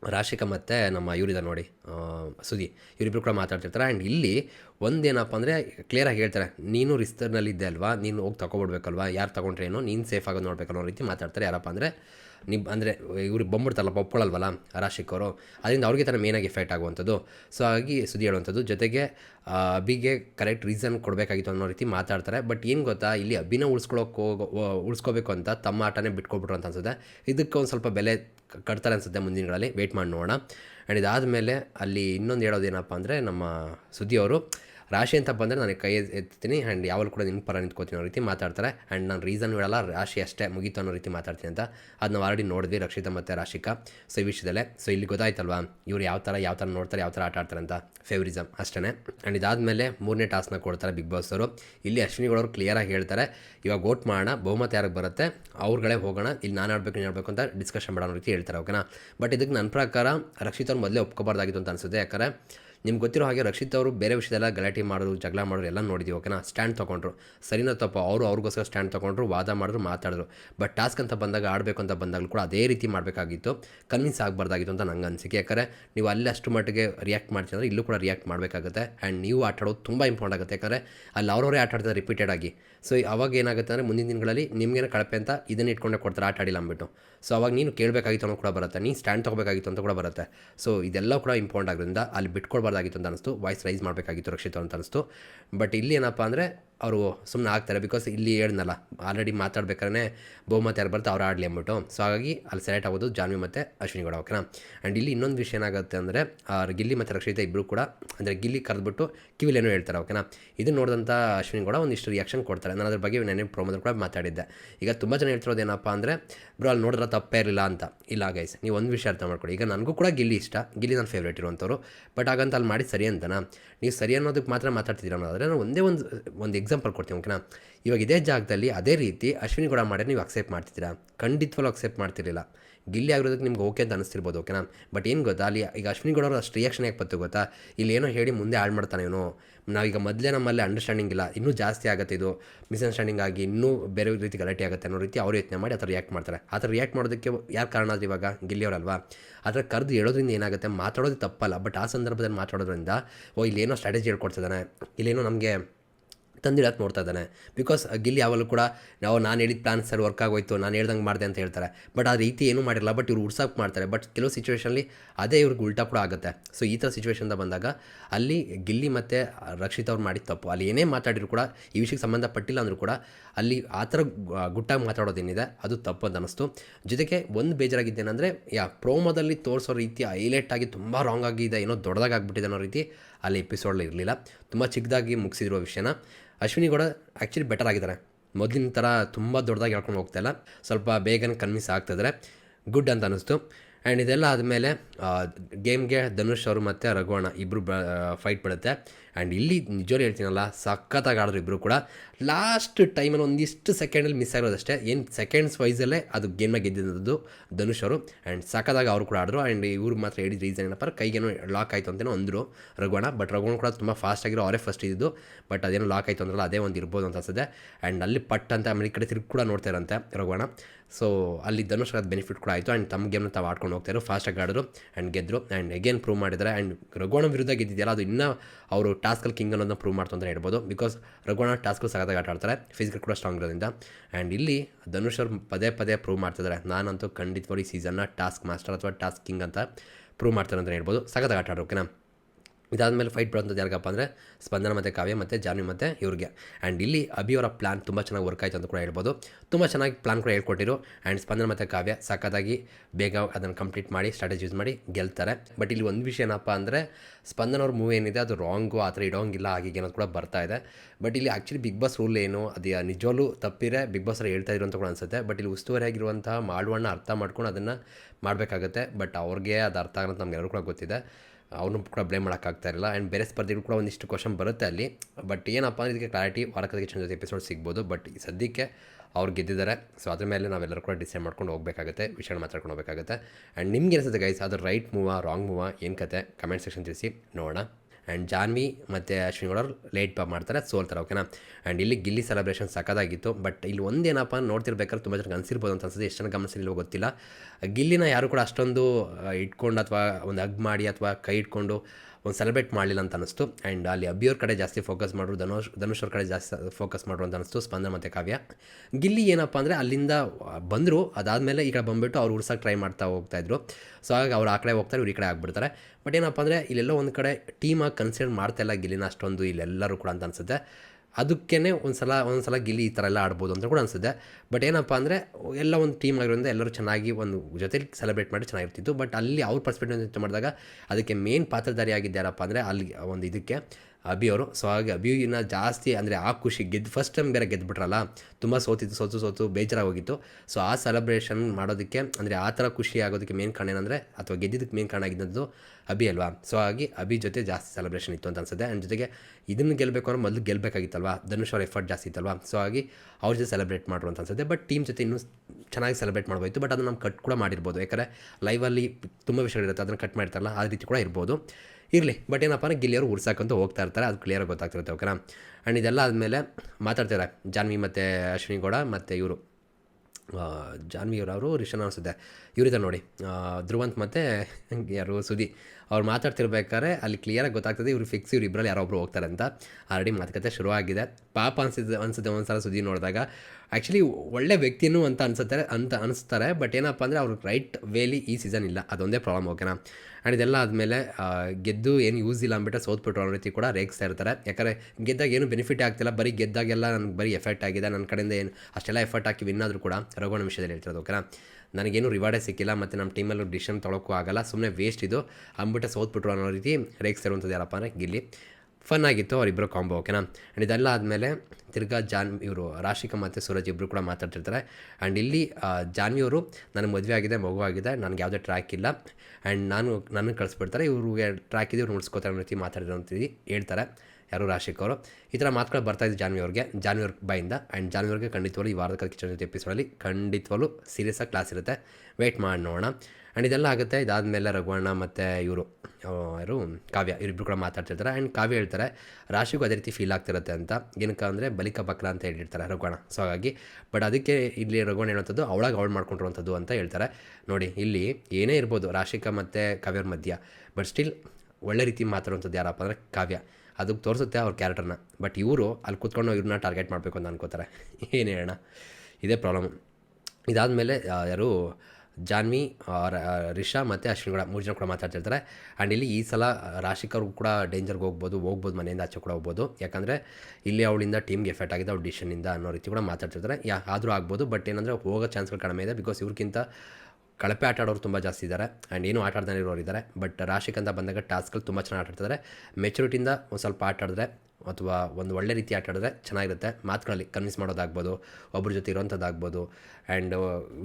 A: ರಾಶಿಕಾ ಮತ್ತು ನಮ್ಮ ಇವರಿದ ನೋಡಿ ಸುದಿ ಇವರಿಬ್ರು ಕೂಡ ಮಾತಾಡ್ತಿರ್ತಾರೆ. ಆ್ಯಂಡ್ ಇಲ್ಲಿ ಒಂದೇನಪ್ಪ ಅಂದರೆ ಕ್ಲಿಯರಾಗಿ ಹೇಳ್ತಾರೆ, ನೀನು ರಿಸ್ತರ್ನಲ್ಲಿ ಇದ್ದೆ ಅಲ್ವಾ? ನೀನು ಹೋಗಿ ತಗೊಬಿಡ್ಬೇಕಲ್ವಾ ಯಾರು ತೊಗೊಂಡ್ರೆ ಏನೋ? ನೀನು ಸೇಫ್ ಆಗೋದು ನೋಡ್ಬೇಕು ಅನ್ನೋ ರೀತಿ ಮಾತಾಡ್ತಾರೆ ಯಾರಪ್ಪ ಅಂದರೆ ನಿಮ್ಮ ಅಂದರೆ ಇವ್ರಿಗೆ ಬಂದ್ಬಿಡ್ತಾರಲ್ಲ ಒಪ್ಕೊಳ್ಳಲ್ವಲ್ಲ ರಾಶಿಕ್ ಅವರು, ಅದರಿಂದ ಅವ್ರಿಗೆ ಥರ ಮೇನಾಗಿ ಎಫೆಕ್ಟ್ ಆಗುವಂಥದ್ದು. ಸೊ ಹಾಗಾಗಿ ಸುದ್ದಿ ಹೇಳುವಂಥದ್ದು, ಜೊತೆಗೆ ಅಭಿಗೆ ಕರೆಕ್ಟ್ ರೀಸನ್ ಕೊಡಬೇಕಾಗಿತ್ತು ಅನ್ನೋ ರೀತಿ ಮಾತಾಡ್ತಾರೆ. ಬಟ್ ಏನು ಗೊತ್ತಾ, ಇಲ್ಲಿ ಅಭಿನ ಉಳಿಸ್ಕೊಳ್ಳೋಕೆ ಹೋಗೋ ಉಳಿಸ್ಕೋಬೇಕು ಅಂತ ತಮ್ಮ ಆಟನೇ ಬಿಟ್ಕೊಬಿಟ್ರು ಅಂತ ಅನ್ಸುತ್ತೆ. ಇದಕ್ಕೆ ಒಂದು ಸ್ವಲ್ಪ ಬೆಲೆ ಕಟ್ತಾರೆ ಅನ್ಸುತ್ತೆ ಮುಂದಿನಗಳಲ್ಲಿ ದಿನಗಳಲ್ಲಿ. ವೆಯ್ಟ್ ಮಾಡಿ ನೋಡೋಣ. ಆ್ಯಂಡ್ ಇದಾದಮೇಲೆ ಅಲ್ಲಿ ಇನ್ನೊಂದು ಹೇಳೋದೇನಪ್ಪ ಅಂದರೆ ನಮ್ಮ ಸುದ್ದಿಯವರು ರಾಶಿ ಅಂತ ಬಂದರೆ ನನಗೆ ಕೈ ಎತ್ತೀನಿ ಆ್ಯಂಡ್ ಯಾವಾಗಲೂ ಕೂಡ ನಿಮ್ಮ ಪರ ನಿಂತ್ಕೋತೀನಿ ಅನ್ನೋ ರೀತಿ ಮಾತಾಡ್ತಾರೆ ಆ್ಯಂಡ್ ನಾನು ರೀಸನ್ ಹೇಳಲ್ಲ, ರಾಶಿ ಅಷ್ಟೇ ಮುಗೀತು ಅನ್ನೋ ರೀತಿ ಮಾತಾಡ್ತೀನಿ ಅಂತ. ಅದು ನಾವು ಆಲ್ರೆಡಿ ನೋಡಿದ್ವಿ ರಕ್ಷಿತಾ ಮತ್ತು ರಾಶಿಕಾ. ಸೊ ಈ ವಿಷಯದಲ್ಲೇ ಸೊ ಇಲ್ಲಿ ಗೊತ್ತಾಯ್ತಲ್ವಾ, ಇವ್ರು ಯಾವ ಥರ ಯಾವ ಥರ ನೋಡ್ತಾರೆ, ಯಾವ ಥರ ಆಟ ಆಡ್ತಾರೆ ಅಂತ ಫೇವ್ರಿಸಮ್ ಅಷ್ಟೇ ಆ್ಯಂಡ್ ಇದಾದಮೇಲೆ ಮೂರನೇ ಟಾಸ್ಕ್ನ ಕೊಡ್ತಾರೆ ಬಿಗ್ ಬಾಸ್ ಅವರು. ಇಲ್ಲಿ ಅಶ್ವಿನಿಗಳವರು ಕ್ಲಿಯರಾಗಿ ಹೇಳ್ತಾರೆ, ಇವಾಗ ವೋಟ್ ಮಾಡೋಣ, ಬಹುಮತ ಯಾರಿಗೆ ಬರುತ್ತೆ, ಅವ್ರುಗಳೇ ಹೋಗೋಣ, ಇಲ್ಲಿ ನಾನು ಆಡಬೇಕು, ನೀನು ಆಡಬೇಕು ಅಂತ ಡಿಸ್ಕಷನ್ ಮಾಡೋ ರೀತಿ ಹೇಳ್ತಾರೆ ಓಕೆನಾ ಬಟ್ ಇದಕ್ಕೆ ನನ್ನ ಪ್ರಕಾರ ರಕ್ಷಿತ್ ಅವ್ರು ಮೊದಲೇ ಒಪ್ಕೋಬಾರ್ದಾಗಿತ್ತು ಅಂತ ಅನಿಸುತ್ತೆ, ಯಾಕಂದರೆ ನಿಮ್ಗೆ ಗೊತ್ತಿರೋ ಹಾಗೆ ರಕ್ಷಿತ್ ಅವರು ಬೇರೆ ವಿಷಯದೆಲ್ಲ ಗಲಾಟೆ ಮಾಡೋರು ಜಗಳ ಮಾಡೋರು ಎಲ್ಲ ನೋಡಿದ್ದೀವಿ ಓಕೆನಾ ಸ್ಟ್ಯಾಂಡ್ ತೊಗೊಂಡ್ರು. ಸರಿನೋ ತಪ್ಪು? ಅವರು ಅವ್ರಿಗೋಸ್ಕರ ಸ್ಟ್ಯಾಂಡ್ ತೊಗೊಂಡ್ರು, ವಾದ ಮಾಡಿದ್ರು, ಮಾತಾಡಿದ್ರು. ಬಟ್ ಟಾಸ್ಕ್ ಅಂತ ಬಂದಾಗ, ಆಡಬೇಕು ಅಂತ ಬಂದಾಗಲೂ ಕೂಡ ಅದೇ ರೀತಿ ಮಾಡಬೇಕಾಗಿತ್ತು. ಕನ್ವಿನ್ಸ್ ಆಗಬಾರ್ದಾಗಿತ್ತು ಅಂತ ನಂಗೆ ಅನಿಸಿಕೆ. ಯಾಕಂದರೆ ನೀವು ಅಲ್ಲಿ ಅಷ್ಟು ಮಟ್ಟಿಗೆ ರಿಯಾಕ್ಟ್ ಮಾಡ್ತೀನಿ ಅಂದರೆ ಇಲ್ಲೂ ಕೂಡ ರಿಯಾಕ್ಟ್ ಮಾಡಬೇಕಾಗುತ್ತೆ. ಆ್ಯಂಡ್ ನೀವು ಆಟಾಡೋದು ತುಂಬ ಇಂಪಾರ್ಟೆಂಟ್ ಆಗುತ್ತೆ. ಯಾಕಂದರೆ ಅಲ್ಲಿ ಅವರವರೇ ಆಟ ಆಡ್ತಾರೆ ರಿಪೀಟೆಡ್ ಆಗಿ. ಸೊ ಅವಾಗ ಏನಾಗುತ್ತೆ ಅಂದರೆ ಮುಂದಿನ ದಿನಗಳಲ್ಲಿ ನಿಮಗೇನು ಕಳಪೆ ಅಂತ ಇದನ್ನ ಇಟ್ಕೊಂಡೇ ಕೊಡ್ತಾರೆ. ಆಟ ಆಡಿಲ್ಲ ಅಂದ್ಬಿಟ್ಟು. ಸೊ ಅವಾಗ ನೀನು ಕೇಳಬೇಕಾಗಿತ್ತು ಅನ್ನೋ ಕೂಡ ಬರುತ್ತೆ. ನೀನು ಸ್ಟ್ಯಾಂಡ್ ತೊಗೋಬೇಕಾಗಿತ್ತು ಅಂತ ಕೂಡ ಬರುತ್ತೆ. ಸೊ ಇದೆಲ್ಲ ಕೂಡ ಇಂಪಾರ್ಟೆಂಟ್ ಆಗೋದ್ರಿಂದ ಅಲ್ಲಿ ಬಿಟ್ಕೊಳ್ಬಾರ್ದಾಗಿತ್ತು ಅಂತ ಅನಿಸ್ತು. ವಾಯ್ಸ್ ರೈಸ್ ಮಾಡಬೇಕಾಗಿತ್ತು ರಕ್ಷಿತ ಅಂತ ಅನಿಸ್ತು. ಬಟ್ ಇಲ್ಲಿ ಏನಪ್ಪ ಅಂದರೆ ಅವರು ಸುಮ್ಮನೆ ಆಗ್ತಾರೆ ಬಿಕಾಸ್ ಇಲ್ಲಿ ಹೇಳ್ದಲ್ಲ ಆಲ್ರೆಡಿ ಮಾತಾಡ್ಬೇಕಾದ್ರೆ ಬಹುಮತ ಯಾರು ಬರ್ತಾ ಅವ್ರು ಆಡಲಿ ಅಂದ್ಬಿಟ್ಟು. ಸೊ ಹಾಗಾಗಿ ಅಲ್ಲಿ ಸೆಲೆಕ್ಟ್ ಆಗೋದು ಜಾನ್ವಿ ಮತ್ತು ಅಶ್ವಿನಿ ಗೌಡ ಓಕೆನಾ ಆ್ಯಂಡ್ ಇಲ್ಲಿ ಇನ್ನೊಂದು ವಿಷಯ ಏನಾಗುತ್ತೆ ಅಂದರೆ ಗಿಲ್ಲಿ ಮತ್ತು ರಕ್ಷಿತ ಇಬ್ಬರು ಕೂಡ, ಅಂದರೆ ಗಿಲ್ಲಿ ಕರೆದ್ಬಿಟ್ಟು ಕಿವಿಲೇನೋ ಹೇಳ್ತಾರೆ ಓಕೆನಾ ಇದನ್ನು ನೋಡಿದಂಥ ಅಶ್ವಿನಿ ಗೌಡ ಒಂದಿಷ್ಟು ರಿಯಾಕ್ಷನ್ ಕೊಡ್ತಾರೆ. ನಾನು ಅದ್ರ ಬಗ್ಗೆ ನೆನೆ ಪ್ರೋಮೋದಲ್ಲಿ ಕೂಡ ಮಾತಾಡಿದ್ದೆ. ಈಗ ತುಂಬ ಜನ ಹೇಳ್ತಿರೋದು ಏನಪ್ಪ ಅಂದರೆ, ಬ್ರೋ, ಅಲ್ಲಿ ನೋಡಿದ್ರೆ ತಪ್ಪೇ ಇರಲಿಲ್ಲ ಅಂತ. ಇಲ್ಲ ಗೈಸ್ ನೀವು ಒಂದು ವಿಷಯ ಅರ್ಥ ಮಾಡ್ಕೊಳ್ಳಿ. ಈಗ ನನಗೂ ಕೂಡ ಗಿಲ್ಲಿ ಇಷ್ಟ. ಗಿಲ್ಲಿ ನನ್ನ ಫೇವ್ರೇಟ್ ಇರುವಂಥವ್ರು ಬಟ್ ಹಾಗಂತ ಅಲ್ಲಿ ಮಾಡಿ ಸರಿ ಅಂತನಾ ನೀವು ಸರಿ ಅನ್ನೋದಕ್ಕೆ ಮಾತ್ರ ಮಾತಾಡ್ತಿದ್ದೀರ ಅನ್ನೋದಾದ್ರೆ, ನಾನು ಒಂದೇ ಒಂದು ಒಂದು ಎಕ್ಸಾಂಪಲ್ ಕೊಡ್ತೀನಿ ಓಕೆನಾ? ಇವಾಗ ಇದೇ ಜಾಗದಲ್ಲಿ ಅದೇ ರೀತಿ ಅಶ್ವಿನಿ ಕೂಡ ಮಾಡಿದ್ರೆ ನೀವು ಅಕ್ಸೆಪ್ಟ್ ಮಾಡ್ತಿದ್ದೀರಾ? ಖಂಡಿತವಾಗ್ಲೂ ಅಕ್ಸೆಪ್ಟ್ ಮಾಡ್ತಿರಲಿಲ್ಲ. ಗಿಲ್ಲಿ ಆಗಿರೋದಕ್ಕೆ ನಿಮ್ಗೆ ಓಕೆ ಅಂತ ಅನಿಸ್ತಿರ್ಬೋದು, ಓಕೆನಾ? ಬಟ್ ಏನು ಗೊತ್ತಾ? ಅಲ್ಲಿ ಈಗ ಅಶ್ವಿನಿ ಗೌಡವ್ರು ಅಷ್ಟು ರಿಯಾಕ್ಷನ್ ಯಾಕೆ ಬತ್ತು ಗೊತ್ತಾ? ಇಲ್ಲಿ ಏನೋ ಹೇಳಿ ಮುಂದೆ ಆಡ್ ಮಾಡ್ತಾನೆ ಇವನು. ನಾವೀಗ ಮೊದಲೇ ನಮ್ಮಲ್ಲಿ ಅಂಡರ್ಸ್ಟ್ಯಾಂಡಿಂಗ್ ಇಲ್ಲ. ಇನ್ನೂ ಜಾಸ್ತಿ ಆಗುತ್ತೆ ಇದು. ಮಿಸ್ಅಂಡರ್ಸ್ಟ್ಯಾಂಡಿಂಗ್ ಆಗಿ ಇನ್ನೂ ಬೇರೆ ರೀತಿ ಗಲಾಟೆ ಆಗುತ್ತೆ ಅನ್ನೋ ರೀತಿ ಅವರು ಯೋಚನೆ ಮಾಡಿ ಆ ಥರ ರಿಯಾಕ್ಟ್ ಮಾಡ್ತಾರೆ. ಆ ಥರ ರಿಯಾಕ್ಟ್ ಮಾಡೋದಕ್ಕೆ ಯಾರು ಕಾರಣ ಆದ್ರೆ ಇವಾಗ? ಗಿಲ್ಲಿಯವರಲ್ವಾ ಆ ಥರ ಕರೆದು ಹೇಳೋದ್ರಿಂದ ಏನಾಗುತ್ತೆ? ಮಾತಾಡೋದು ತಪ್ಪಲ್ಲ. ಬಟ್ ಆ ಸಂದರ್ಭದಲ್ಲಿ ಮಾತಾಡೋದ್ರಿಂದ, ಓ ಇಲ್ಲೇನೋ ಸ್ಟ್ರಾಟಜಿ ಹೇಳ್ಕೊಡ್ತಿದ್ದಾನೆ ಇಲ್ಲೇನೋ ನಮಗೆ ತಂದಿಡಕ್ಕೆ ನೋಡ್ತಾ ಇದ್ದಾನೆ. ಬಿಕಾಸ್ ಗಿಲ್ಲಿ ಯಾವಾಗಲೂ ಕೂಡ, ನಾವು, ನಾನು ಹೇಳಿದ ಪ್ಲಾನ್ ಸರ್ ವರ್ಕ್ ಆಗೋಯ್ತು, ನಾನು ಹೇಳ್ದಂಗೆ ಮಾಡಿದೆ ಅಂತ ಹೇಳ್ತಾರೆ. ಬಟ್ ಆ ರೀತಿ ಏನೂ ಮಾಡಿರಲ್ಲ ಬಟ್ ಇವ್ರು ಉಡ್ಸೋಕೆ ಮಾಡ್ತಾರೆ. ಬಟ್ ಕೆಲವು ಸಿಚುವೇಷನಲ್ಲಿ ಅದೇ ಇವ್ರಿಗೆ ಉಲ್ಟಾ ಕೂಡ ಆಗುತ್ತೆ. ಸೊ ಈ ಥರ ಸಿಚುವೇಶನ್ದ ಬಂದಾಗ, ಅಲ್ಲಿ ಗಿಲ್ಲಿ ಮತ್ತು ರಕ್ಷಿತ್ ಅವ್ರು ಮಾಡಿದ ತಪ್ಪು. ಅಲ್ಲಿ ಏನೇ ಮಾತಾಡಿದ್ರು ಕೂಡ, ಈ ವಿಷಯಕ್ಕೆ ಸಂಬಂಧಪಟ್ಟಿಲ್ಲ ಅಂದರೂ ಕೂಡ, ಅಲ್ಲಿ ಆ ಥರ ಗುಟ್ಟಾಗಿ ಮಾತಾಡೋದೇನಿದೆ ಅದು ತಪ್ಪು ಅಂತ ಅನ್ನಿಸ್ತು. ಜೊತೆಗೆ ಒಂದು ಬೇಜಾರಾಗಿದ್ದೇನೆಂದರೆ ಯಾ ಪ್ರೋಮೋದಲ್ಲಿ ತೋರಿಸೋ ರೀತಿ ಹೈಲೈಟ್ ಆಗಿ ತುಂಬ ರಾಂಗ್ ಆಗಿದೆ, ಏನೋ ದೊಡ್ಡದಾಗಿ ಆಗಿಬಿಟ್ಟಿದೆ ಅನ್ನೋ ರೀತಿ ಅಲ್ಲಿ ಎಪಿಸೋಡಲ್ಲಿ ಇರಲಿಲ್ಲ. ತುಂಬ ಚಿಕ್ಕದಾಗಿ ಮುಗಿಸಿರುವ ವಿಷಯನ. ಅಶ್ವಿನಿ ಕೂಡ ಆ್ಯಕ್ಚುಲಿ ಬೆಟರ್ ಆಗಿದ್ದಾರೆ ಮೊದಲಿನ ಥರ ತುಂಬ ದೊಡ್ಡದಾಗಿ ಹೇಳ್ಕೊಂಡು ಹೋಗ್ತಾ ಇಲ್ಲ. ಸ್ವಲ್ಪ ಬೇಗನೆ ಕನ್ವಿನ್ಸ್ ಆಗ್ತಿದ್ರೆ ಗುಡ್ ಅಂತ ಅನ್ನಿಸ್ತು ಆ್ಯಂಡ್ ಇದೆಲ್ಲ ಆದಮೇಲೆ ಗೇಮ್ಗೆ ಧನುಷ್ ಅವರು ಮತ್ತು ರಘುವಣ ಇಬ್ಬರು ಫೈಟ್ ಬಿಡುತ್ತೆ ಆ್ಯಂಡ್ ಇಲ್ಲಿ ನಿಜವಾಗ್ಲೂ ಹೇಳ್ತೀನಲ್ಲ, ಸಖತ್ತಾಗಿ ಆಡಿದ್ರು ಇಬ್ಬರು ಕೂಡ. ಲಾಸ್ಟ್ ಟೈಮಲ್ಲಿ ಒಂದಿಷ್ಟು ಸೆಕೆಂಡಲ್ಲಿ ಮಿಸ್ ಆಗಿರೋದಷ್ಟೇ ಏನು ಸೆಕೆಂಡ್ಸ್ ವೈಸಲ್ಲೇ ಅದು ಗೇಮ್ನ ಗೆದ್ದಿದ್ದು ಧನುಷ್ ಅವರು. ಆ್ಯಂಡ್ ಸಖತ್ತಾಗಿ ಅವರು ಕೂಡ ಆಡಿದ್ರು. ಆ್ಯಂಡ್ ಇವ್ರು ಮಾತ್ರ ಹೇಳಿದ ರೀಸನ್ ಏನಪ್ಪ ಕೈಗೇನೋ ಲಾಕ್ ಆಯಿತು ಅಂತೇನೋ ಅಂದರು ರಘುವಣ ಬಟ್ ರಘುವಣ ಕೂಡ ತುಂಬ ಫಾಸ್ಟ್ ಆಗಿರೋ ಅವರೇ ಫಸ್ಟ್ ಇದ್ದು ಬಟ್ ಅದೇನೋ ಲಾಕ್ ಆಯಿತು ಅಂದ್ರಲ್ಲ, ಅದೇ ಒಂದು ಇರ್ಬೋದು ಅಂತ ಅನ್ಸುತ್ತೆ. ಆ್ಯಂಡ್ ಅಲ್ಲಿ ಪಟ್ ಅಂತ ಆಮೇಲೆ ಕಡೆ ತಿರುಗಿ ಕೂಡ ನೋಡ್ತಾ ಇರಂತೆ ರಘುವಣ ಸೊ ಅಲ್ಲಿ ಧನುಷ್ ಅದು ಬೆನಿಫಿಟ್ ಕೂಡ ಆಯಿತು. ಆ್ಯಂಡ್ ತಮ್ಮ ಗೇಮ್ನ ತಾವು ಆಡ್ಕೊಂಡು ಹೋಗ್ತಾಯಿದ್ರು ಫಾಸ್ಟಾಗಿ ಆಡಿದ್ರು ಆ್ಯಂಡ್ ಗೆದ್ದರು ಆ್ಯಂಡ್ ಎಗೇನ್ ಪ್ರೂವ್ ಮಾಡಿದ್ದಾರೆ. ಆ್ಯಂಡ್ ರಘುವಣ ವಿರುದ್ಧ ಗೆದ್ದಿದೆಯಲ್ಲ, ಅದು ಇನ್ನೂ ಅವರು ಟಾಸ್ಕಲ್ಲಿ ಕಿಂಗ್ ಅನ್ನೋದನ್ನ ಪ್ರೂವ್ ಮಾಡ್ತು ಅಂತ ಹೇಳ್ಬೋದು. ಬಿಕಾಸ್ ರಘುವಣ ಟಾಸ್ಕಲ್ಲಿ ಸಗದಾಗಿ ಆಟ ಆಡ್ತಾರೆ. ಫಿಸಿಕಲ್ ಕೂಡ ಸ್ಟ್ರಾಂಗ್ ಇರೋದ್ರಿಂದ. ಆ್ಯಂಡ್ ಇಲ್ಲಿ ಧನುಷ್ ಅವ್ರು ಪದೇ ಪದೇ ಪ್ರೂವ್ ಮಾಡ್ತಿದ್ದಾರೆ ನಾನಂತೂ ಖಂಡಿತವಾಗಿ ಸೀಸನ್ನ ಟಾಸ್ಕ್ ಮಾಸ್ಟರ್ ಅಥವಾ ಟಾಸ್ಕ್ ಕಿಂಗ್ ಅಂತ ಪ್ರೂವ್ ಮಾಡ್ತಾರೆ ಅಂತ ಹೇಳ್ಬೋದು. ಸಗದಾಗಿ ಆಟ ಆಡೋಕೆನಾ ಇದಾದಮೇಲೆ ಫೈಟ್ ಬರೋಂಥದ್ದು ಯಾರಿಗಪ್ಪ ಅಂದರೆ ಸ್ಪಂದನ ಮತ್ತು ಕಾವ್ಯ ಮತ್ತು ಜಾನ್ವಿ ಮತ್ತು ಇವ್ರಿಗೆ. ಆ್ಯಂಡ್ ಇಲ್ಲಿ ಅಭಿಯವರ ಪ್ಲಾನ್ ತುಂಬ ಚೆನ್ನಾಗಿ ವರ್ಕ್ ಆಯಿತು ಅಂತ ಕೂಡ ಹೇಳ್ಬೋದು. ತುಂಬ ಚೆನ್ನಾಗಿ ಪ್ಲಾನ್ ಕೂಡ ಹೇಳ್ಕೊಟ್ಟಿರು. ಆ್ಯಂಡ್ ಸ್ಪಂದನ ಮತ್ತು ಕಾವ್ಯ ಸಖತ್ತಾಗಿ ಬೇಗ ಅದನ್ನು ಕಂಪ್ಲೀಟ್ ಮಾಡಿ ಸ್ಟ್ರಾಟಜಿ ಯೂಸ್ ಮಾಡಿ ಗೆಲ್ತಾರೆ. ಬಟ್ ಇಲ್ಲಿ ಒಂದು ವಿಷಯ ಏನಪ್ಪ ಅಂದರೆ ಸ್ಪಂದನ ಅವ್ರ ಮೂವಿ ಏನಿದೆ ಅದು ರಾಂಗು ಆ ಥರ ಇಡೋಂಗಿಲ್ಲ ಹಾಗೆ ಅನ್ನೋದು ಕೂಡ ಬರ್ತಾ ಇದೆ. ಬಟ್ ಇಲ್ಲಿ ಆ್ಯಕ್ಚುಲಿ ಬಿಗ್ ಬಾಸ್ ರೂಲ್ ಏನು, ಅದು ನಿಜವಾಗ್ಲೂ ತಪ್ಪಿರೆ ಬಿಗ್ ಬಾಸ್ ಹೇಳ್ತಾ ಇದ್ರು ಅಂತ ಕೂಡ ಅನಿಸುತ್ತೆ. ಬಟ್ ಇಲ್ಲಿ ಉಸ್ತುವಾರಿಯಾಗಿರುವಂತಹ ಮಾಡುವಣ್ಣ ಅರ್ಥ ಮಾಡ್ಕೊಂಡು ಅದನ್ನು ಮಾಡಬೇಕಾಗತ್ತೆ. ಬಟ್ ಅವ್ರಿಗೆ ಅದು ಅರ್ಥ ಆಗೋದು ನಮಗೆಲ್ಲರೂ ಕೂಡ ಗೊತ್ತಿದೆ. ಅವನು ಕೂಡ ಬ್ಲೇಮ್ ಮಾಡೋಕ್ಕಾಗ್ತಾ ಇರಲ್ಲ. ಆ್ಯಂಡ್ ಬೇರೆ ಸ್ಪರ್ಧೆಗಳು ಕೂಡ ಒಂದಿಷ್ಟು ಕ್ವಶನ್ ಬರುತ್ತೆ ಅಲ್ಲಿ. ಬಟ್ ಏನಪ್ಪ ಅಂದರೆ ಇದಕ್ಕೆ ಕ್ಲಾರಿಟಿ ವಾರಕ್ಕೆ ಜೊತೆ ಎಪಿಸೋಡ್ ಸಿಗ್ಬೋದು. ಬಟ್ ಸದ್ಯಕ್ಕೆ ಅವ್ರು ಗೆದ್ದಿದ್ದಾರೆ. ಸೊ ಅದ್ರ ಮೇಲೆ ನಾವೆಲ್ಲರೂ ಕೂಡ ಡಿಸೈಡ್ ಮಾಡ್ಕೊಂಡು ಹೋಗಬೇಕಾಗುತ್ತೆ. ವಿಷಯ ಮಾತಾಡ್ಕೊಂಡು ಹೋಗಬೇಕಾಗುತ್ತೆ. ಆ್ಯಂಡ್ ನಿಮ್ಗೆ ಅನಿಸುತ್ತೆ ಗೈಸ್ ಅದು ರೈಟ್ ಮೂವಾ ರಾಂಗ್ ಮೂವಾ ಏನು ಕತೆ? ಕಮೆಂಟ್ ಸೆಕ್ಷನ್ ತಿಳಿಸಿ ನೋಡೋಣ. ಆ್ಯಂಡ್ ಜಾನ್ವಿ ಮತ್ತು ಅಶ್ವಿನಿ ಗೌಡರು ಲೇಟ್ ಪಾಪ್ ಮಾಡ್ತಾರೆ, ಸೋಲ್ತಾರೆ ಓಕೆನಾ ಆ್ಯಂಡ್ ಇಲ್ಲಿ ಗಿಲ್ಲಿ ಸೆಲೆಬ್ರೇಷನ್ ಸಕ್ಕದಾಗಿತ್ತು ಬಟ್ ಇಲ್ಲಿ ಒಂದೇನಪ್ಪ ನೋಡ್ತಿರ್ಬೇಕಾದ್ರೆ ತುಂಬ ಜನಕ್ಕೆ ಅನಿಸಿರ್ಬೋದು ಅಂತ ಅನ್ಸುತ್ತೆ, ಎಷ್ಟು ಜನ ಗಮನಿಸಿಲ್ವೋ ಗೊತ್ತಿಲ್ಲ. ಗಿಲ್ಲಿನ ಯಾರು ಕೂಡ ಅಷ್ಟೊಂದು ಇಟ್ಕೊಂಡು ಅಥವಾ ಒಂದು ಹಗ್ ಮಾಡಿ ಅಥವಾ ಕೈ ಇಟ್ಕೊಂಡು ಒಂದು ಸೆಲೆಬ್ರೇಟ್ ಮಾಡಲಿಲ್ಲ ಅಂತ ಅನಿಸ್ತು ಆ್ಯಂಡ್ ಅಲ್ಲಿ ಅಬ್ಬಿಯವ್ರ ಕಡೆ ಜಾಸ್ತಿ ಫೋಕಸ್ ಮಾಡ್ರು, ಧನುಷ್ ಧನುಷ್ ಅವ್ರ ಕಡೆ ಜಾಸ್ತಿ ಫೋಕಸ್ ಮಾಡ್ರು ಅಂತ ಅನಿಸ್ತು ಸ್ಪಂದನ ಮತ್ತು ಕಾವ್ಯ. ಗಿಲ್ಲಿ ಏನಪ್ಪ ಅಂದರೆ ಅಲ್ಲಿಂದ ಬಂದರು, ಅದಾದಮೇಲೆ ಈ ಕಡೆ ಬಂದುಬಿಟ್ಟು ಅವ್ರು ಉರ್ಸೋಕೆ ಟ್ರೈ ಮಾಡ್ತಾ ಹೋಗ್ತಾಯಿದ್ರು ಸೊ ಹಾಗಾಗಿ ಅವ್ರು ಆ ಕಡೆ ಹೋಗ್ತಾರೆ, ಇವ್ರು ಈ ಕಡೆ ಆಗ್ಬಿಡ್ತಾರೆ. ಬಟ್ ಏನಪ್ಪ ಅಂದರೆ ಇಲ್ಲೆಲ್ಲೋ ಒಂದು ಕಡೆ ಟೀಮಾಗಿ ಕನ್ಸಿಡರ್ ಮಾಡ್ತಾ ಇಲ್ಲ ಗಿಲ್ಲಿನ ಅಷ್ಟೊಂದು, ಇಲ್ಲೆಲ್ಲರೂ ಕೂಡ ಅಂತ ಅನಿಸುತ್ತೆ. ಅದಕ್ಕೇ ಒಂದು ಸಲ ಒಂದು ಗಿಲ್ಲಿ ಈ ಥರ ಎಲ್ಲ ಆಡ್ಬೋದು ಅಂತ ಕೂಡ ಅನಿಸುತ್ತೆ. ಬಟ್ ಏನಪ್ಪ ಅಂದರೆ, ಎಲ್ಲ ಒಂದು ಟೀಮ್ ಆಗಿರೋದ್ರಿಂದ ಎಲ್ಲರೂ ಚೆನ್ನಾಗಿ ಒಂದು ಜೊತೆಲಿ ಸೆಲೆಬ್ರೇಟ್ ಮಾಡಿ ಚೆನ್ನಾಗಿರ್ತಿತ್ತು. ಬಟ್ ಅಲ್ಲಿ ಅವ್ರ ಪರ್ಸ್ಪೆಕ್ಟಿವ್ ಮಾಡಿದಾಗ, ಅದಕ್ಕೆ ಮೇನ್ ಪಾತ್ರಧಾರಿ ಆಗಿದ್ದಾರಪ್ಪ ಅಂದರೆ, ಅಲ್ಲಿ ಒಂದು ಇದಕ್ಕೆ ಅಭಿ ಅವರು ಸೊ ಹಾಗೆ ಅಭಿನ ಜಾಸ್ತಿ ಅಂದರೆ ಆ ಖುಷಿ ಗೆದ್ದು ಫಸ್ಟ್ ಟೈಮ್ ಬೇರೆ ಗೆದ್ದುಬಿಟ್ರಲ್ಲ ತುಂಬ ಸೋತಿತ್ತು, ಸೋತು ಸೋತು ಬೇಜಾರಾಗಿ ಹೋಗಿತ್ತು ಸೊ ಆ ಸೆಲೆಬ್ರೇಷನ್ ಮಾಡೋದಕ್ಕೆ ಅಂದರೆ ಆ ಥರ ಖುಷಿ ಆಗೋದಕ್ಕೆ ಮೇನ್ ಕಾರಣ ಏನಂದರೆ, ಅಥವಾ ಗೆದ್ದಿದ್ದಕ್ಕೆ ಮೇನ್ ಕಾರಣ ಆಗಿದ್ದದ್ದು ಅಭಿ ಅಲ್ವಾ? ಸೊ ಹಾಗೆ ಅಭಿ ಜೊತೆ ಜಾಸ್ತಿ ಸೆಲೆಬ್ರೇಷನ್ ಇತ್ತು ಅಂತ ಅನ್ಸುತ್ತೆ. ಆ್ಯಂಡ್ ಜೊತೆಗೆ ಇದನ್ನು ಗೆಲ್ಲಬೇಕು ಅಂದ್ರೆ ಮೊದಲು ಗೆಲ್ಲಬೇಕಾಗಿತ್ತಲ್ವ ಧನುಷ್ ಅವ್ರ ಎಫರ್ಟ್ ಜಾಸ್ತಿ ಇತ್ತಲ್ವಾ? ಸೊ ಹಾಗೆ ಅವ್ರ ಜೊತೆ ಸೆಲೆಬ್ರೇಟ್ ಮಾಡ್ರು ಅಂತ ಅನ್ಸುತ್ತೆ. ಬಟ್ ಟೀಮ್ ಜೊತೆ ಇನ್ನೂ ಚೆನ್ನಾಗಿ ಸೆಲೆಬ್ರೇಟ್ ಮಾಡ್ಬೋದು ಬಟ್ ಅದನ್ನು ನಮ್ಮ ಕಟ್ ಕೂಡ ಮಾಡಿರ್ಬೋದು. ಯಾಕಂದರೆ ಲೈವಲ್ಲಿ ತುಂಬ ವಿಷಯಗಳಿರುತ್ತೆ. ಅದನ್ನು ಕಟ್ ಮಾಡ್ತಾರಲ್ಲ ಆ ರೀತಿ ಕೂಡ ಇರ್ಬೋದು. ಇರಲಿ ಬಟ್ ಏನಪ್ಪ ಅಂದರೆ ಗಿಲ್ಲಿಯವರು ಉರ್ಸಾಕಂತ ಹೋಗ್ತಾ ಇರ್ತಾರೆ, ಅದು ಕ್ಲಿಯರಾಗಿ ಗೊತ್ತಾಗ್ತಿರುತ್ತೆ ಓಕೆನಾ ಆ್ಯಂಡ್ ಇದೆಲ್ಲ ಆದಮೇಲೆ ಮಾತಾಡ್ತಾರೆ ಜಾನ್ವಿ ಮತ್ತು ಅಶ್ವಿನಿ ಗೌಡ ಮತ್ತು ಇವರು. ಜಾನ್ವಿ ಅವರು ರಿಷನ್ ಅನಿಸುತ್ತೆ. ಇವರಿದ್ದಾರೆ ನೋಡಿ ಧ್ರುವಂತ್ ಮತ್ತು ಯಾರು ಸುದಿ ಅವ್ರು ಮಾತಾಡ್ತಿರ್ಬೇಕಾದ್ರೆ ಅಲ್ಲಿ ಕ್ಲಿಯರಾಗಿ ಗೊತ್ತಾಗ್ತದೆ, ಇವರು ಫಿಕ್ಸ್ ಇವ್ರು ಇಬ್ಬರಲ್ಲಿ ಯಾರೊಬ್ಬರು ಹೋಗ್ತಾರೆ ಅಂತ. ಆಲ್ರೆಡಿ ಮಾತುಕತೆ ಶುರುವಾಗಿದೆ. ಪಾಪ ಅನಿಸಿದೆ, ಅನಿಸುತ್ತೆ ಒಂದು ಸಲ ಸುದ್ದಿ ನೋಡಿದಾಗ. ಆ್ಯಕ್ಚುಲಿ ಒಳ್ಳೆ ವ್ಯಕ್ತಿನೂ ಅಂತ ಅನ್ಸುತ್ತಾರೆ ಅಂತ ಅನಿಸ್ತಾರೆ ಬಟ್ ಏನಪ್ಪ ಅಂದರೆ ಅವ್ರಿಗೆ ರೈಟ್ ವೇಲಿ ಈ ಸೀಸನ್ ಇಲ್ಲ. ಅದೊಂದೇ ಪ್ರಾಬ್ಲಮ್ ಓಕೆನಾ ಆ್ಯಂಡ್ ಇದೆಲ್ಲ ಆದಮೇಲೆ ಗೆದ್ದು ಏನು ಯೂಸ್ ಇಲ್ಲ ಅಂದ್ಬಿಟ್ಟು ಸೋತ್ಬಿಟ್ರು ಅನ್ನೋ ರೀತಿ ಕೂಡ ರೇಗಿಸ್ತಾ ಇರ್ತಾರೆ. ಯಾಕಂದರೆ ಗೆದ್ದಾಗ ಏನು ಬೆನಿಫಿಟ್ ಆಗ್ತಿಲ್ಲ. ಬರೀ ಗೆದ್ದಾಗೆಲ್ಲ ನನಗೆ ಬರೀ ಎಫೆಕ್ಟ್ ಆಗಿದೆ. ನನ್ನ ಕಡೆಯಿಂದ ಏನು ಅಷ್ಟೆಲ್ಲ ಎಫರ್ಟ್ ಹಾಕಿ ವಿನ್ ಕೂಡ ರಘುವಣ ವಿಷಯದಲ್ಲಿ ಹೇಳ್ತಿರೋದು ಓಕೆನಾ ನನಗೇನು ರಿವಾರ್ಡೇ ಸಿಕ್ಕಿಲ್ಲ ಮತ್ತು ನಮ್ಮ ಟೀಮಲ್ಲೂ ಡಿಸಿಷನ್ ತೊಳೋಕ್ಕೂ ಆಗಲ್ಲ. ಸುಮ್ಮನೆ ವೇಸ್ಟ್ ಇದು ಅಂದ್ಬಿಟ್ಟು ಸೋತ್ಬಿಟ್ರು ಅನ್ನೋ ರೀತಿ ರೇಗಿಸ್ತಿರುವಂಥದ್ದು ಯಾರಪ್ಪ ಅಂದರೆ ಗಿಲ್ಲಿ. ಫನ್ ಆಗಿತ್ತು ಅವರಿಬ್ಬರು ಕಾಂಬೋ ಓಕೆನಾ ಆ್ಯಂಡ್ ಇದೆಲ್ಲ ಆದಮೇಲೆ ತಿರ್ಗಾ ಜಾನ್ ಇವರು ರಾಶಿಕಾ ಮತ್ತು ಸೂರಜ್ ಇಬ್ಬರು ಕೂಡ ಮಾತಾಡ್ತಿರ್ತಾರೆ. ಆ್ಯಂಡ್ ಇಲ್ಲಿ ಆ, ಜಾನ್ವಿ ಅವರು ನನಗೆ ಮದುವೆ ಆಗಿದೆ ಮಗು ಆಗಿದೆ ನನಗೆ ಯಾವುದೇ ಟ್ರ್ಯಾಕ್ ಇಲ್ಲ. ಆ್ಯಂಡ್ ನಾನು ನನಗೆ ಕಳಿಸ್ಬಿಡ್ತಾರೆ ಇವ್ರಿಗೆ ಟ್ರ್ಯಾಕ್ ಇದೆ ಇವ್ರು ಉಳಿಸ್ಕೋತಾರೆ ಅನ್ನೋ ರೀತಿ ಮಾತಾಡಿರೋ ಅಂತೀವಿ ಹೇಳ್ತಾರೆ. ಯಾರು ರಾಶಿಕ್ ಅವರು? ಈ ಥರ ಮಾತುಗಳು ಬರ್ತಾ ಇದೆ ಜಾನ್ವಿ ಅವ್ರಿಗೆ. ಜಾನ್ವಿ ಅವ್ರ ಬಾಯಿಂದ ಆ್ಯಂಡ್ ಜಾನ್ವಿ ಅವ್ರಿಗೆ ಖಂಡಿತವಾಗ್ಲೂ ಈ ವಾರದ ಕಿಚನ್ ಜೊತೆ ಎಪಿಸೋಡಲ್ಲಿ ಖಂಡಿತವಾಗ್ಲೂ ಸೀರಿಯಸ್ ಆಗಿ ಕ್ಲಾಸ್ ಇರುತ್ತೆ. ವೆಯ್ಟ್ ಮಾಡಿ ನೋಡೋಣ ಆ್ಯಂಡ್ ಇದೆಲ್ಲ ಆಗುತ್ತೆ, ಇದಾದಮೇಲೆ ರಘುವಣ್ಣ ಮತ್ತು ಇವರು ಯಾರು? ಕಾವ್ಯ ಇವರಿಬ್ಬರು ಕೂಡ ಮಾತಾಡ್ತಿರ್ತಾರೆ. ಆ್ಯಂಡ್ ಕಾವ್ಯ ಹೇಳ್ತಾರೆ, ರಾಶಿಗೂ ಅದೇ ರೀತಿ ಫೀಲ್ ಆಗ್ತಿರುತ್ತೆ ಅಂತ. ಏನಕ್ಕೆ ಅಂದರೆ ಬಲಿಕ ಬಕ್ರ ಅಂತ ಹೇಳಿರ್ತಾರೆ ರಘುವಣ ಸೊ ಹಾಗಾಗಿ ಬಟ್ ಅದಕ್ಕೆ ಇಲ್ಲಿ ರಘುವಣ್ಣ ಹೇಳುವಂಥದ್ದು, ಅವಳಾಗ ಅವಳು ಮಾಡ್ಕೊಂಡಿರುವಂಥದ್ದು ಅಂತ ಹೇಳ್ತಾರೆ. ನೋಡಿ, ಇಲ್ಲಿ ಏನೇ ಇರ್ಬೋದು, ರಾಶಿಕಾ ಮತ್ತು ಕಾವ್ಯರ ಮಧ್ಯ. ಬಟ್ ಸ್ಟಿಲ್ ಒಳ್ಳೆ ರೀತಿ ಮಾತಾಡುವಂಥದ್ದು ಯಾರಪ್ಪ ಅಂದರೆ ಕಾವ್ಯ. ಅದಕ್ಕೆ ತೋರಿಸುತ್ತೆ ಅವ್ರ ಕ್ಯಾರೆಕ್ಟರ್ನ ಬಟ್ ಇವರು ಅಲ್ಲಿ ಕೂತ್ಕೊಂಡು ಇವ್ರನ್ನ ಟಾರ್ಗೆಟ್ ಮಾಡಬೇಕು ಅಂತ ಅನ್ಕೋತಾರೆ. ಏನು ಹೇಳೋಣ? ಇದೇ ಪ್ರಾಬ್ಲಮ್ ಇದಾದಮೇಲೆ ಯಾರು? ಜಾನ್ವಿ ರಿಷಾ ಮತ್ತು ಅಶ್ವಿನ್ ಕೂಡ ಮೂರು ಜನ ಕೂಡ ಮಾತಾಡ್ತಿರ್ತಾರೆ. ಆ್ಯಂಡ್ ಇಲ್ಲಿ ಈ ಸಲ ರಾಶಿಕರ್ಗೂ ಕೂಡ ಡೇಂಜರ್ಗೆ ಹೋಗ್ಬೋದು ಹೋಗ್ಬೋದು, ಮನೆಯಿಂದ ಆಚೆ ಕೂಡ ಹೋಗ್ಬೋದು. ಯಾಕಂದರೆ ಇಲ್ಲಿ ಅವಳಿಂದ ಟೀಮ್ಗೆ ಎಫೆಕ್ಟ್ ಆಗಿದೆ ಅವ್ರ ಡಿಶನಿಂದ ಅನ್ನೋ ರೀತಿ ಕೂಡ ಮಾತಾಡ್ತಿರ್ತಾರೆ. ಯಾ, ಆದರೂ ಆಗ್ಬೋದು ಬಟ್ ಏನಂದರೆ ಹೋಗೋ ಚಾನ್ಸ್ಗಳು ಕಡಿಮೆ ಇದೆ ಬಿಕಾಸ್ ಇವ್ರಿಗಿಂತ ಕಳಪೆ ಆಟ ಆಡೋರು ತುಂಬ ಜಾಸ್ತಿ ಇದ್ದಾರೆ ಆ್ಯಂಡ್ ಏನು ಆಟ ಆಡ್ದೇ ಇರೋರು ಇದ್ದಾರೆ ಬಟ್ ರಾಶಿಕ್ ಅಂತ ಬಂದಾಗ ಟಾಸ್ಕ್ಗಳು ತುಂಬ ಚೆನ್ನಾಗಿ ಆಟಾಡ್ತಾರೆ ಮೆಚುರಿಟಿಯಿಂದ ಒಂದು ಸ್ವಲ್ಪ ಆಟ ಆಡಿದ್ರೆ ಅಥವಾ ಒಂದು ಒಳ್ಳೆ ರೀತಿ ಆಟ ಆಡಿದ್ರೆ ಚೆನ್ನಾಗಿರುತ್ತೆ. ಮಾತುಗಳಲ್ಲಿ ಕನ್ವಿನ್ಸ್ ಮಾಡೋದಾಗ್ಬೋದು ಒಬ್ಬರ ಜೊತೆ ಇರೋಂಥದ್ದಾಗ್ಬೋದು ಆ್ಯಂಡ್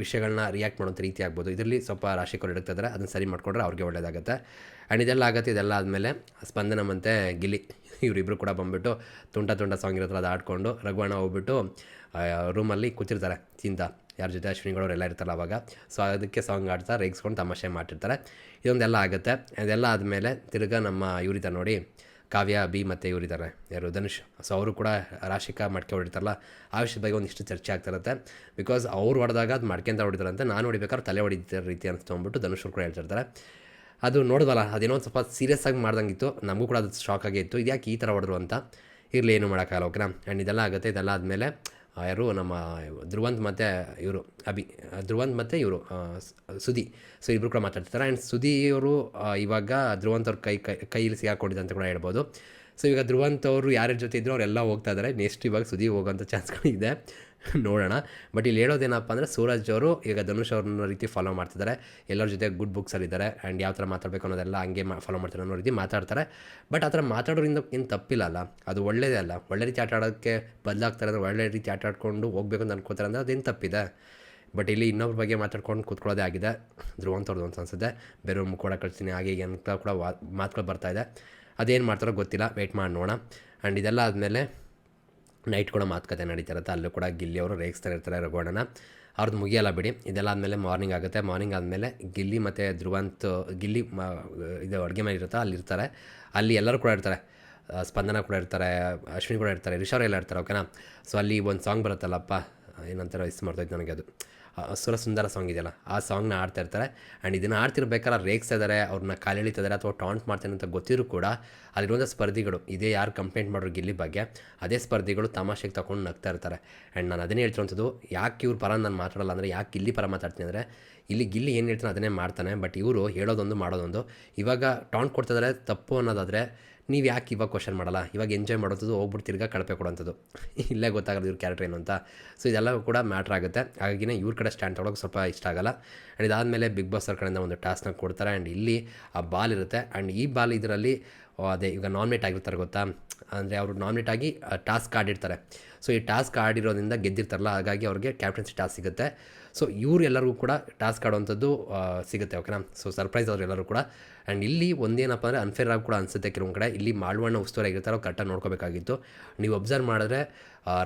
A: ವಿಷಯಗಳನ್ನ ರಿಯಾಕ್ಟ್ ಮಾಡೋಂಥ ರೀತಿ ಆಗ್ಬೋದು. ಇದರಲ್ಲಿ ಸ್ವಲ್ಪ ರಾಶಿಕರು ಇಡ್ತಾ ಇದ್ದಾರೆ ಅದನ್ನು ಸರಿ ಮಾಡಿಕೊಂಡ್ರೆ ಅವ್ರಿಗೆ ಒಳ್ಳೆಯದಾಗುತ್ತೆ ಆ್ಯಂಡ್ ಇದೆಲ್ಲ ಆಗುತ್ತೆ, ಇದೆಲ್ಲ ಆದಮೇಲೆ ಸ್ಪಂದನ ಮತ್ತು ಗಿಲಿ ಇವರಿಬ್ಬರು ಕೂಡ ಬಂದುಬಿಟ್ಟು ತುಂಟ ತುಂಟ ಸಾಂಗ್ ಇರೋ ಥರ ಅದು ಆಡ್ಕೊಂಡು ರಘುವಣ ಹೋಗ್ಬಿಟ್ಟು ರೂಮಲ್ಲಿ ಕೂತಿರ್ತಾರೆ ಚಿಂತ. ಯಾರ ಜೊತೆ ಅಶ್ವಿನಿಗಳು ಎಲ್ಲ ಇರ್ತಾರಲ್ಲ ಅವಾಗ. ಸೊ ಅದಕ್ಕೆ ಸಾಂಗ್ ಆಡ್ತಾ ರೇಗಿಸ್ಕೊಂಡು ತಮಾಷೆ ಮಾಡಿರ್ತಾರೆ ಇದೊಂದೆಲ್ಲ ಆಗುತ್ತೆ. ಅದೆಲ್ಲ ಆದಮೇಲೆ ತಿರ್ಗಾ ನಮ್ಮ ಇವರಿದ್ದಾರೆ ನೋಡಿ, ಕಾವ್ಯ, ಬಿ ಮತ್ತು ಇವರಿದ್ದಾರೆ ಯಾರು? ಧನುಷ್. ಸೊ ಅವರು ಕೂಡ ರಾಶಿಕಾ ಮಡ್ಕೆ ಹೊಡಿತಾರಲ್ಲ. ಆ ವಿಷಯದ ಬಗ್ಗೆ ಒಂದಿಷ್ಟು ಚರ್ಚೆ ಆಗ್ತಿರುತ್ತೆ ಬಿಕಾಸ್ ಅವ್ರು ಹೊಡೆದಾಗ ಅದು ಮಡ್ಕೆಂತ ಹೊಡಿತಾರಂತೆ ನಾನು ಹೊಡಿಬೇಕಾದ್ರೆ ತಲೆ ಹೊಡಿತಿರೋ ರೀತಿ ಅಂತ ತೊಗೊಂಬಿಟ್ಟು ಧನುಷ್ ಕೂಡ ಹೇಳ್ತಿರ್ತಾರೆ ಅದು ನೋಡಿದ್ವಲ್ಲ ಅದೇನೋ ಸ್ವಲ್ಪ ಸೀರಿಯಸ್ ಆಗಿ ಮಾಡ್ದಂಗಿತ್ತು. ನಮಗೂ ಕೂಡ ಅದು ಶಾಕ್ ಆಗಿತ್ತು ಇದು ಯಾಕೆ ಈ ಥರ ಹೊಡೆದ್ರು ಅಂತ? ಇರಲಿ, ಏನು ಮಾಡೋಕ್ಕಾಗಲ್ಲ ಓಕೆನಾ ಆ್ಯಂಡ್ ಇದೆಲ್ಲ ಆಗುತ್ತೆ. ಇದೆಲ್ಲ ಆದಮೇಲೆ ಯಾರು ನಮ್ಮ ಧ್ರುವಂತ್ ಮತ್ತು ಇವರು, ಅಭಿ ಧ್ರುವಂತ್ ಮತ್ತು ಇವರು ಸುದಿ ಸೊ ಇಬ್ಬರು ಕೂಡ ಮಾತಾಡ್ತಿರ್ತಾರೆ ಆ್ಯಂಡ್ ಸುದಿ ಅವರು ಇವಾಗ ಧ್ರುವಂತ್ ಅವ್ರ ಕೈ ಕೈ ಕೈಯಲ್ಲಿ ಸಿಗಾಕೊಂಡಿದೆ ಅಂತ ಕೂಡ ಹೇಳ್ಬೋದು. ಸೊ ಈಗ ಧ್ರುವಂತ್ ಅವರು ಯಾರ್ಯಾರ ಜೊತೆ ಇದ್ರು ಅವರೆಲ್ಲ ಹೋಗ್ತಾ ಇದ್ದಾರೆ ನೆಕ್ಸ್ಟ್ ಇವಾಗ ಸುದಿ ಹೋಗೋಂಥ ಚಾನ್ಸ್ಗಳು ಇದೆ. ನೋಡೋಣ. ಬಟ್ ಇಲ್ಲಿ ಹೇಳೋದೇನಪ್ಪ ಅಂದರೆ ಸೂರಜ್ ಅವರು ಈಗ ಧನುಷ್ ಅವ್ರನ್ನ ರೀತಿ ಫಾಲೋ ಮಾಡ್ತಿದ್ದಾರೆ. ಎಲ್ಲರ ಜೊತೆ ಗುಡ್ ಬುಕ್ಸಲ್ಲಿದ್ದಾರೆ ಆ್ಯಂಡ್ ಯಾವ ಥರ ಮಾತಾಡಬೇಕು ಅನ್ನೋದೆಲ್ಲ ಹಂಗೆ ಮಾ ಫಾಲೋ ಮಾಡ್ತಾರೆ ಅನ್ನೋ ರೀತಿ ಮಾತಾಡ್ತಾರೆ. ಬಟ್ ಆ ಥರ ಮಾತಾಡೋದ್ರಿಂದ ಏನು ತಪ್ಪಿಲ್ಲ ಅಲ್ಲ? ಅದು ಒಳ್ಳೇದೇ ಅಲ್ಲ. ಒಳ್ಳೆ ರೀತಿ ಆಟ ಆಡೋಕ್ಕೆ ಬದಲಾಗ್ತಾರೆ ಅಂದರೆ ಒಳ್ಳೆ ರೀತಿ ಆಟ ಆಡ್ಕೊಂಡು ಹೋಗ್ಬೇಕು ಅಂತ ಅನ್ಕೋತಾರೆ ಅಂದರೆ ಅದೇನು ತಪ್ಪಿದೆ. ಬಟ್ ಇಲ್ಲಿ ಇನ್ನೊಬ್ಬರ ಬಗ್ಗೆ ಮಾತಾಡ್ಕೊಂಡು ಕೂತ್ಕೊಳ್ಳೋದೇ ಆಗಿದೆ. ಧ್ರುವಂತವ್ರದ್ದು ಅಂತ ಅನ್ಸುತ್ತೆ. ಬೇರೆ ಕೂಡ ಕಳಿಸ್ತೀನಿ. ಹಾಗೆ ಹೀಗೆ ಅಂತ ಕೂಡ ವಾ, ಮಾತುಗಳು ಬರ್ತಾ ಇದೆ. ಅದೇನು ಮಾಡ್ತಾರೋ ಗೊತ್ತಿಲ್ಲ. ವೆಯ್ಟ್ ಮಾಡಿ ನೋಡೋಣ ಆ್ಯಂಡ್ ಇದೆಲ್ಲ ಆದಮೇಲೆ ನೈಟ್ ಕೂಡ ಮಾತುಕತೆ ನಡೀತಾ ಇರುತ್ತೆ ಅಲ್ಲೂ ಕೂಡ ಗಿಲ್ಲಿ ಅವರು ರೇಗಿಸ್ತಾ ಇರ್ತಾರೆ ರಘುವಣ್ಣನ ಅವ್ರದ್ದು ಮುಗಿಯಲ್ಲ ಬಿಡಿ. ಇದೆಲ್ಲ ಆದಮೇಲೆ ಮಾರ್ನಿಂಗ್ ಆಗುತ್ತೆ. ಮಾರ್ನಿಂಗ್ ಆದಮೇಲೆ ಗಿಲ್ಲಿ ಮತ್ತು ಧ್ರುವಂತ್, ಗಿಲ್ಲಿ ಇದು ಅಡುಗೆ ಮನೆ ಇರುತ್ತೆ? ಅಲ್ಲಿರ್ತಾರೆ ಅಲ್ಲಿ ಎಲ್ಲರೂ ಕೂಡ ಇರ್ತಾರೆ. ಸ್ಪಂದನ ಕೂಡ ಇರ್ತಾರೆ. ಅಶ್ವಿನಿ ಕೂಡ ಇರ್ತಾರೆ. ರಿಷಾರ್ ಎಲ್ಲ ಇರ್ತಾರೆ ಓಕೆನಾ ಸೊ ಅಲ್ಲಿ ಒಂದು ಸಾಂಗ್ ಬರುತ್ತಲ್ಲಪ್ಪ. ಏನಂತಾರೆ ಇಸ್ ಮಾಡ್ತೈತೆ ನನಗೆ ಅದು. ಸುರ ಸುಂದರ ಸಾಂಗ್ ಇದೆಯಲ್ಲ, ಆ ಸಾಂಗ್ನ ಆಡ್ತಾ ಇರ್ತಾರೆ. ಆ್ಯಂಡ್ ಇದನ್ನು ಆಡ್ತಿರ್ಬೇಕಾದ್ರೆ ರೇಗ್ಸ್ತಾ ಇದ್ದಾರೆ ಅವ್ರನ್ನ ಕಾಲೆಳಿತಾ ಇದ್ದಾರೆ ಅಥವಾ ಟಾಂಟ್ ಮಾಡ್ತಾನೆ ಅಂತ ಗೊತ್ತಿರೂ ಕೂಡ ಅಲ್ಲಿರುವಂಥ ಸ್ಪರ್ಧಿಗಳು, ಇದೇ ಯಾರು ಕಂಪ್ಲೇಂಟ್ ಮಾಡೋರು ಗಿಲ್ಲಿ ಬಗ್ಗೆ ಅದೇ ಸ್ಪರ್ಧಿಗಳು ತಮಾಷೆಗೆ ತಗೊಂಡು ನಗ್ತಾ ಇರ್ತಾರೆ. ಆ್ಯಂಡ್ ನಾನು ಅದನ್ನೇ ಹೇಳ್ತಿರೋಂಥದ್ದು, ಯಾಕೆ ಇವ್ರ ಪರ ನಾನು ಮಾತಾಡಲ್ಲ ಅಂದರೆ, ಯಾಕೆ ಗಿಲ್ಲಿ ಪರ ಮಾತಾಡ್ತೀನಿ ಅಂದರೆ, ಇಲ್ಲಿ ಗಿಲ್ಲಿ ಏನು ಹೇಳ್ತಾನೆ ಅದನ್ನೇ ಮಾಡ್ತಾನೆ ಬಟ್ ಇವರು ಹೇಳೋದೊಂದು ಮಾಡೋದೊಂದು. ಇವಾಗ ಟಾಂಟ್ ಕೊಡ್ತಿದ್ದಾರೆ ತಪ್ಪು ಅನ್ನೋದಾದರೆ ನೀವು ಯಾಕೆ ಇವಾಗ ಕ್ವಶನ್ ಮಾಡಲ್ಲ? ಇವಾಗ ಎಂಜಾಯ್ ಮಾಡೋದು ಹೋಗ್ಬಿಟ್ಟು ತಿರ್ಗಾ ಕಳಪೆ ಕೊಡೋಂಥದ್ದು. ಇಲ್ಲೇ ಗೊತ್ತಾಗಲ್ಲ ಇವ್ರ ಕ್ಯಾರೆಕ್ಟರ್ ಏನು ಅಂತ. ಸೊ ಇದೆಲ್ಲ ಕೂಡ ಮ್ಯಾಟ್ರ್ ಆಗುತ್ತೆ. ಹಾಗಾಗಿನೇ ಇವ್ರ ಕಡೆ ಸ್ಟ್ಯಾಂಡ್ ತೊಗೊಳಕ್ಕೆ ಸ್ವಲ್ಪ ಇಷ್ಟ ಆಗಲ್ಲ. ಆ್ಯಂಡ್ ಇದಾದಮೇಲೆ ಬಿಗ್ ಬಾಸ್ ಅವ್ರ ಕಡೆಯಿಂದ ಒಂದು ಟಾಸ್ಕ್ನ ಕೊಡ್ತಾರೆ. ಆ್ಯಂಡ್ ಇಲ್ಲಿ ಆ ಬಾಲ್ ಇರುತ್ತೆ. ಆ್ಯಂಡ್ ಈ ಬಾಲ್ ಇದರಲ್ಲಿ ಅದೇ ಈಗ ನಾಮಿನೇಟ್ ಆಗಿರ್ತಾರೆ ಗೊತ್ತಾ? ಅಂದರೆ ಅವರು ನಾಮಿನೇಟ್ ಆಗಿ ಟಾಸ್ಕ್ ಆಡಿರ್ತಾರೆ ಸೊ ಈ ಟಾಸ್ಕ್ ಆಡಿರೋದ್ರಿಂದ ಗೆದ್ದಿರ್ತಾರಲ್ಲ, ಹಾಗಾಗಿ ಅವ್ರಿಗೆ ಕ್ಯಾಪ್ಟನ್ಸಿ ಟಾಸ್ಕ್ ಸಿಗುತ್ತೆ. ಸೊ ಇವ್ರು ಎಲ್ಲರಿಗೂ ಕೂಡ ಟಾಸ್ಕ್ ಆಡುವಂಥದ್ದು ಸಿಗುತ್ತೆ ಓಕೆನಾ ಸೊ ಸರ್ಪ್ರೈಸ್ ಅವರೆಲ್ಲರೂ ಎಲ್ಲರೂ ಕೂಡ. ಆ್ಯಂಡ್ ಇಲ್ಲಿ ಒಂದೇನಪ್ಪ ಅಂದರೆ ಅನ್ಫೇರ್ ಆಗಿ ಕೂಡ ಅನಿಸುತ್ತೆ. ಕೆಲವೊಂದು ಕಡೆ ಇಲ್ಲಿ ಮಾಳ್ವಣ್ಣ ಉಸ್ತುವಾರಿ ಆಗಿರ್ತಾರೋ ಕರೆಕ್ಟಾಗಿ ನೋಡ್ಕೋಬೇಕಾಗಿತ್ತು. ನೀವು ಅಬ್ಸರ್ವ್ ಮಾಡಿದ್ರೆ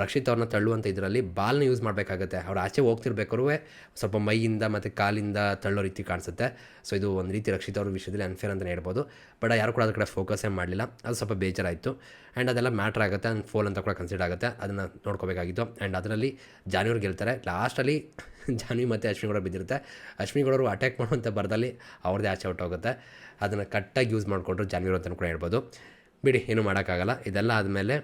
A: ರಕ್ಷಿತ್ ಅವ್ರನ್ನ ತಳ್ಳುವಂಥ ಇದರಲ್ಲಿ ಬಾಲ್ನ ಯೂಸ್ ಮಾಡಬೇಕಾಗುತ್ತೆ. ಅವ್ರು ಆಚೆ ಹೋಗ್ತಿರ್ಬೇಕಾದ್ರೂ ಸ್ವಲ್ಪ ಮೈಯಿಂದ ಮತ್ತು ಕಾಲಿಂದ ತಳ್ಳೋ ರೀತಿ ಕಾಣಿಸುತ್ತೆ. ಸೊ ಇದು ಒಂದು ರೀತಿ ರಕ್ಷಿತ್ ಅವ್ರ ವಿಷಯದಲ್ಲಿ ಅನ್ಫೇರ್ ಅಂತಲೇ ಹೇಳ್ಬೋದು. ಬಟ್ ಯಾರು ಕೂಡ ಅದ್ರ ಕಡೆ ಫೋಕಸೇ ಮಾಡಲಿಲ್ಲ. ಅದು ಸ್ವಲ್ಪ ಬೇಜಾರಾಯಿತು. ಆ್ಯಂಡ್ ಅದೆಲ್ಲ ಮ್ಯಾಟ್ರ್ ಆಗುತ್ತೆ. ಆ್ಯಂಡ್ ಫೋಲ್ ಅಂತ ಕೂಡ ಕನ್ಸಿಡರ್ ಆಗುತ್ತೆ. ಅದನ್ನು ನೋಡ್ಕೋಬೇಕಾಗಿತ್ತು. ಆ್ಯಂಡ್ ಅದರಲ್ಲಿ ಜಾನ್ವಿಯವ್ರು ಗೆಲ್ತಾರೆ. ಲಾಸ್ಟಲ್ಲಿ ಜಾನ್ವಿ ಮತ್ತು ಅಶ್ವಿನಿ ಗೌಡ ಬಿದ್ದಿರುತ್ತೆ. ಅಶ್ವಿನಿ ಗೌಡರು ಅಟ್ಯಾಕ್ ಮಾಡುವಂಥ ಬರದಲ್ಲಿ ಅವ್ರದ್ದೇ ಆಚೆ ಹೊಟ್ಟೋಗುತ್ತೆ ಅದನ್ನು ಕಟ್ಟಾಗಿ ಯೂಸ್ ಮಾಡಿಕೊಂಡ್ರು ಜಾನ್ವಿ ಅಂತ ಕೂಡ ಹೇಳ್ಬೋದು. ಬಿಡಿ, ಏನೂ ಮಾಡೋಕ್ಕಾಗಲ್ಲ. ಇದೆಲ್ಲ ಆದಮೇಲೆ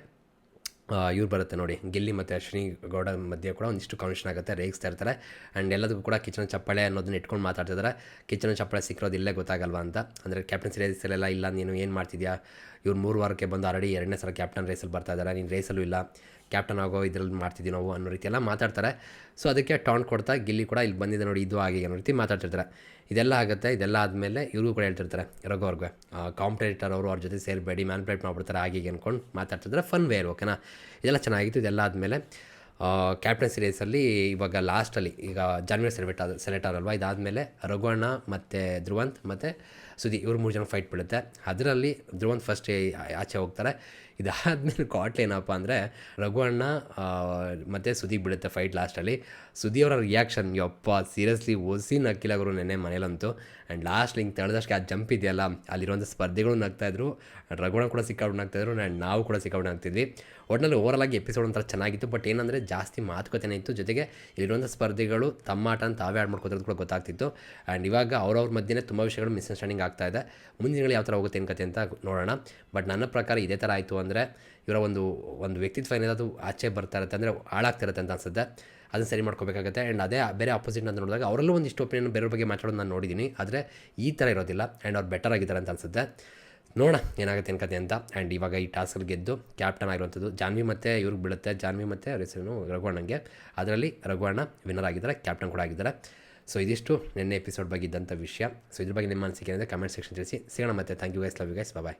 A: ಇವ್ರು ಬರುತ್ತೆ ನೋಡಿ. ಗಿಲ್ಲಿ ಮತ್ತು ಅಶ್ವಿನಿ ಗೌಡ ಮಧ್ಯೆ ಕೂಡ ಒಂದಿಷ್ಟು ಕಾನ್ವರ್ಷನ್ ಆಗುತ್ತೆ, ರೇಗಿಸ್ತಾ ಇರ್ತಾರೆ. ಆ್ಯಂಡ್ ಎಲ್ಲದಕ್ಕೂ ಕೂಡ ಕಿಚನ್ ಚಪ್ಪಾಳೆ ಅನ್ನೋದನ್ನ ಇಟ್ಕೊಂಡು ಮಾತಾಡ್ತಿದ್ದಾರೆ ಕಿಚನ್ ಚಪ್ಪಳೆ ಸಿಕ್ಕಿರೋದು ಇಲ್ಲೇ ಗೊತ್ತಾಗಲ್ವಾ ಅಂತ. ಅಂದರೆ ಕ್ಯಾಪ್ಟನ್ಸಿ ರೇಸಲ್ಲೆಲ್ಲ ಇಲ್ಲ, ನೀನು ಏನು ಮಾಡ್ತಿದ್ಯಾ? ಇವ್ರು ಮೂರು ವಾರಕ್ಕೆ ಬಂದು ಆಲ್ರೆಡಿ ಎರಡನೇ ಸಲ ಕ್ಯಾಪ್ಟನ್ ರೇಸಲ್ಲಿ ಬರ್ತಾ ಇದ್ದಾರೆ ನೀನು ರೇಸಲ್ಲೂ ಇಲ್ಲ. ಕ್ಯಾಪ್ಟನ್ ಆಗೋ ಇದ್ರಲ್ಲಿ ಮಾಡ್ತಿದ್ದೀವಿ ನಾವು ಅನ್ನೋ ರೀತಿ ಎಲ್ಲ ಮಾತಾಡ್ತಾರೆ. ಸೊ ಅದಕ್ಕೆ ಟಾನ್ ಕೊಡ್ತಾ ಗಿಲ್ಲಿ ಕೂಡ ಇಲ್ಲಿ ಬಂದಿದೆ ನೋಡಿ, ಇದು ಆಗಿ ಅನ್ನೋ ರೀತಿ ಮಾತಾಡ್ತಿರ್ತಾರೆ. ಇದೆಲ್ಲ ಆಗುತ್ತೆ, ಇದೆಲ್ಲ ಆದಮೇಲೆ ಇವರು ಕೂಡ ಹೇಳ್ತಿರ್ತಾರೆ, ರಘು ಅವ್ರಿಗೆ ಕಾಂಪಿಟೇಟರ್ ಅವರು ಅವ್ರ ಜೊತೆ ಸೇರಿಬೇಡಿ ಮ್ಯಾನ್ಪ್ಲೇಟ್ ಮಾಡ್ಬಿಡ್ತಾರೆ, ಹಾಗೆ ಅಂದ್ಕೊಂಡು ಮಾತಾಡ್ತಿದ್ರೆ ಫನ್ ವೇರ್ ಓಕೆನಾ ಇದೆಲ್ಲ ಚೆನ್ನಾಗಿತ್ತು, ಇದೆಲ್ಲ ಆದಮೇಲೆ ಕ್ಯಾಪ್ಟನ್ ಸೀರೀಸಲ್ಲಿ ಇವಾಗ ಲಾಸ್ಟಲ್ಲಿ ಈಗ ಜಾನ್ವರಿ ಸೆಲೆಕ್ಟ್ ಆದ ಸೆಲೆಕ್ಟ್ ಆದಲ್ವಾ ಇದಾದಮೇಲೆ ರಘುವಣ್ಣ ಮತ್ತು ಧ್ರುವಂತ್ ಮತ್ತು ಸುದಿ ಇವ್ರು ಮೂರು ಜನ ಫೈಟ್ ಬೀಳುತ್ತೆ. ಅದರಲ್ಲಿ ಧ್ರುವಂತ್ ಫಸ್ಟ್ ಆಚೆ ಹೋಗ್ತಾರೆ. ಇದಾದಮೇಲೆ ಕಾಟ್ಲೇನಪ್ಪ ಅಂದರೆ ರಘುವಣ್ಣ ಮತ್ತು ಸುದೀಪ್ ಬಿಡುತ್ತೆ ಫೈಟ್ ಲಾಸ್ಟಲ್ಲಿ ಸುದಿ ಅವರ ರಿಯಾಕ್ಷನ್ ಯಪ್ಪ ಸೀರಿಯಸ್ಲಿ ಒಸಿ ಗುರು ನೆನ್ನೆ ಮನೇಲಂತೂ. ಆ್ಯಂಡ್ ಲಾಸ್ಟ್ ಹಿಂಗೆ ತಳೆದಷ್ಟು ಆ ಜಂಪ್ ಇದೆಯಲ್ಲ, ಅಲ್ಲಿರುವಂಥ ಸ್ಪರ್ಧೆಗಳು ನಗ್ತಾಯಿದ್ರು ರಘುಣ ಕೂಡ ಸಿಕ್ಕಾಡು ಆಗ್ತಾಯಿದ್ರು ಆ್ಯಂಡ್ ನಾವು ಕೂಡ ಸಿಕ್ಕಾಡು ಆಗ್ತಿದ್ವಿ ಒಟ್ಟಿನಲ್ಲಿ ಓವರಾಲ್ ಆಗಿ ಎಪಿಸೋಡ್ ಒಂಥರ ಚೆನ್ನಾಗಿತ್ತು. ಬಟ್ ಏನಂದರೆ ಜಾಸ್ತಿ ಮಾತುಕತೆನೇ ಇತ್ತು. ಜೊತೆಗೆ ಇಲ್ಲಿರುವಂಥ ಸ್ಪರ್ಧೆಗಳು ತಮ್ಮ ಅಂತ ತಾವೇ ಆಡ್ ಮಾಡ್ಕೋತಿರೋದು ಕೂಡ ಗೊತ್ತಾಗ್ತಿತ್ತು. ಆ್ಯಂಡ್ ಇವಾಗ ಅವ್ರವ್ರ ಮಧ್ಯೆ ತುಂಬ ವಿಷಯಗಳು ಮಿಸ್ಅಂಡರ್ಸ್ಟ್ಯಾಂಡಿಂಗ್ ಆಗ್ತಾ ಇದೆ. ಮುಂದಿನ ಯಾವ ಥರ ಹೋಗುತ್ತೆ ಏನು ಕತೆ ಅಂತ ನೋಡೋಣ. ಬಟ್ ನನ್ನ ಪ್ರಕಾರ ಇದೇ ಥರ ಆಯಿತು ಅಂದರೆ, ಇವರ ಒಂದು ಒಂದು ವ್ಯಕ್ತಿತ್ವ ಏನಾದರೂ ಆಚೆ ಬರ್ತಾ ಇರುತ್ತೆ ಅಂದರೆ ಹಾಳಾಗ್ತಿರುತ್ತೆ ಅಂತ ಅನ್ಸುತ್ತೆ. ಅದನ್ನು ಸರಿ ಮಾಡ್ಕೋಬೇಕಾಗುತ್ತೆ. ಆ್ಯಂಡ್ ಅದೇ ಬೇರೆ ಆಪೋಸಿಟ್ ಅಂತ ನೋಡಿದಾಗ ಅವರಲ್ಲೂ ಒಂದಿಷ್ಟು ಒಪಿನಿಯನ್ ಬೇರೆ ಬಗ್ಗೆ ಮಾತಾಡೋದು ನಾನು ನೋಡಿದ್ದೀನಿ ಆದರೆ ಈ ಥರ ಇರೋದಿಲ್ಲ. ಆ್ಯಂಡ್ ಅವ್ರು ಬೆಟರ್ ಆಗಿದ್ದಾರೆ ಅಂತ ಅನ್ಸುತ್ತೆ. ನೋಡೋಣ ಏನಾಗುತ್ತೆ ಏನು ಕತೆ ಅಂತ. ಆ್ಯಂಡ್ ಇವಾಗ ಈ ಟಾಸ್ಕಲ್ಲಿ ಗೆದ್ದು ಕ್ಯಾಪ್ಟನ್ ಆಗಿರುವಂಥದ್ದು ಜಾನ್ವಿ ಮತ್ತು ಇವ್ರಿಗೆ ಬೀಳುತ್ತೆ. ಜಾನ್ವಿ ಮತ್ತು ಅವ್ರ ಹೆಸರು ರಘುವಣ್ಣಂಗೆ ಅದರಲ್ಲಿ ರಘುವಣ್ಣ ವಿನ್ನರ್ ಆಗಿದ್ದಾರೆ ಕ್ಯಾಪ್ಟನ್ ಕೂಡ ಆಗಿದ್ದಾರೆ. ಸೊ ಇದಿಷ್ಟು ನಿನ್ನೆ ಎಪಿಸೋಡ್ ಬಗ್ಗೆ ಇದ್ದಂಥ ವಿಷಯ. ಸೊ ಇದ್ರ ಬಗ್ಗೆ ನಿಮ್ಮ ಅನಿಸಿಕೆ ಏನಿದೆ ಕಮೆಂಟ್ ಸೆಕ್ಷನ್ ತಿಳಿಸಿ. ಸಿಗೋಣ ಮತ್ತೆ. Thank you guys love you guys bye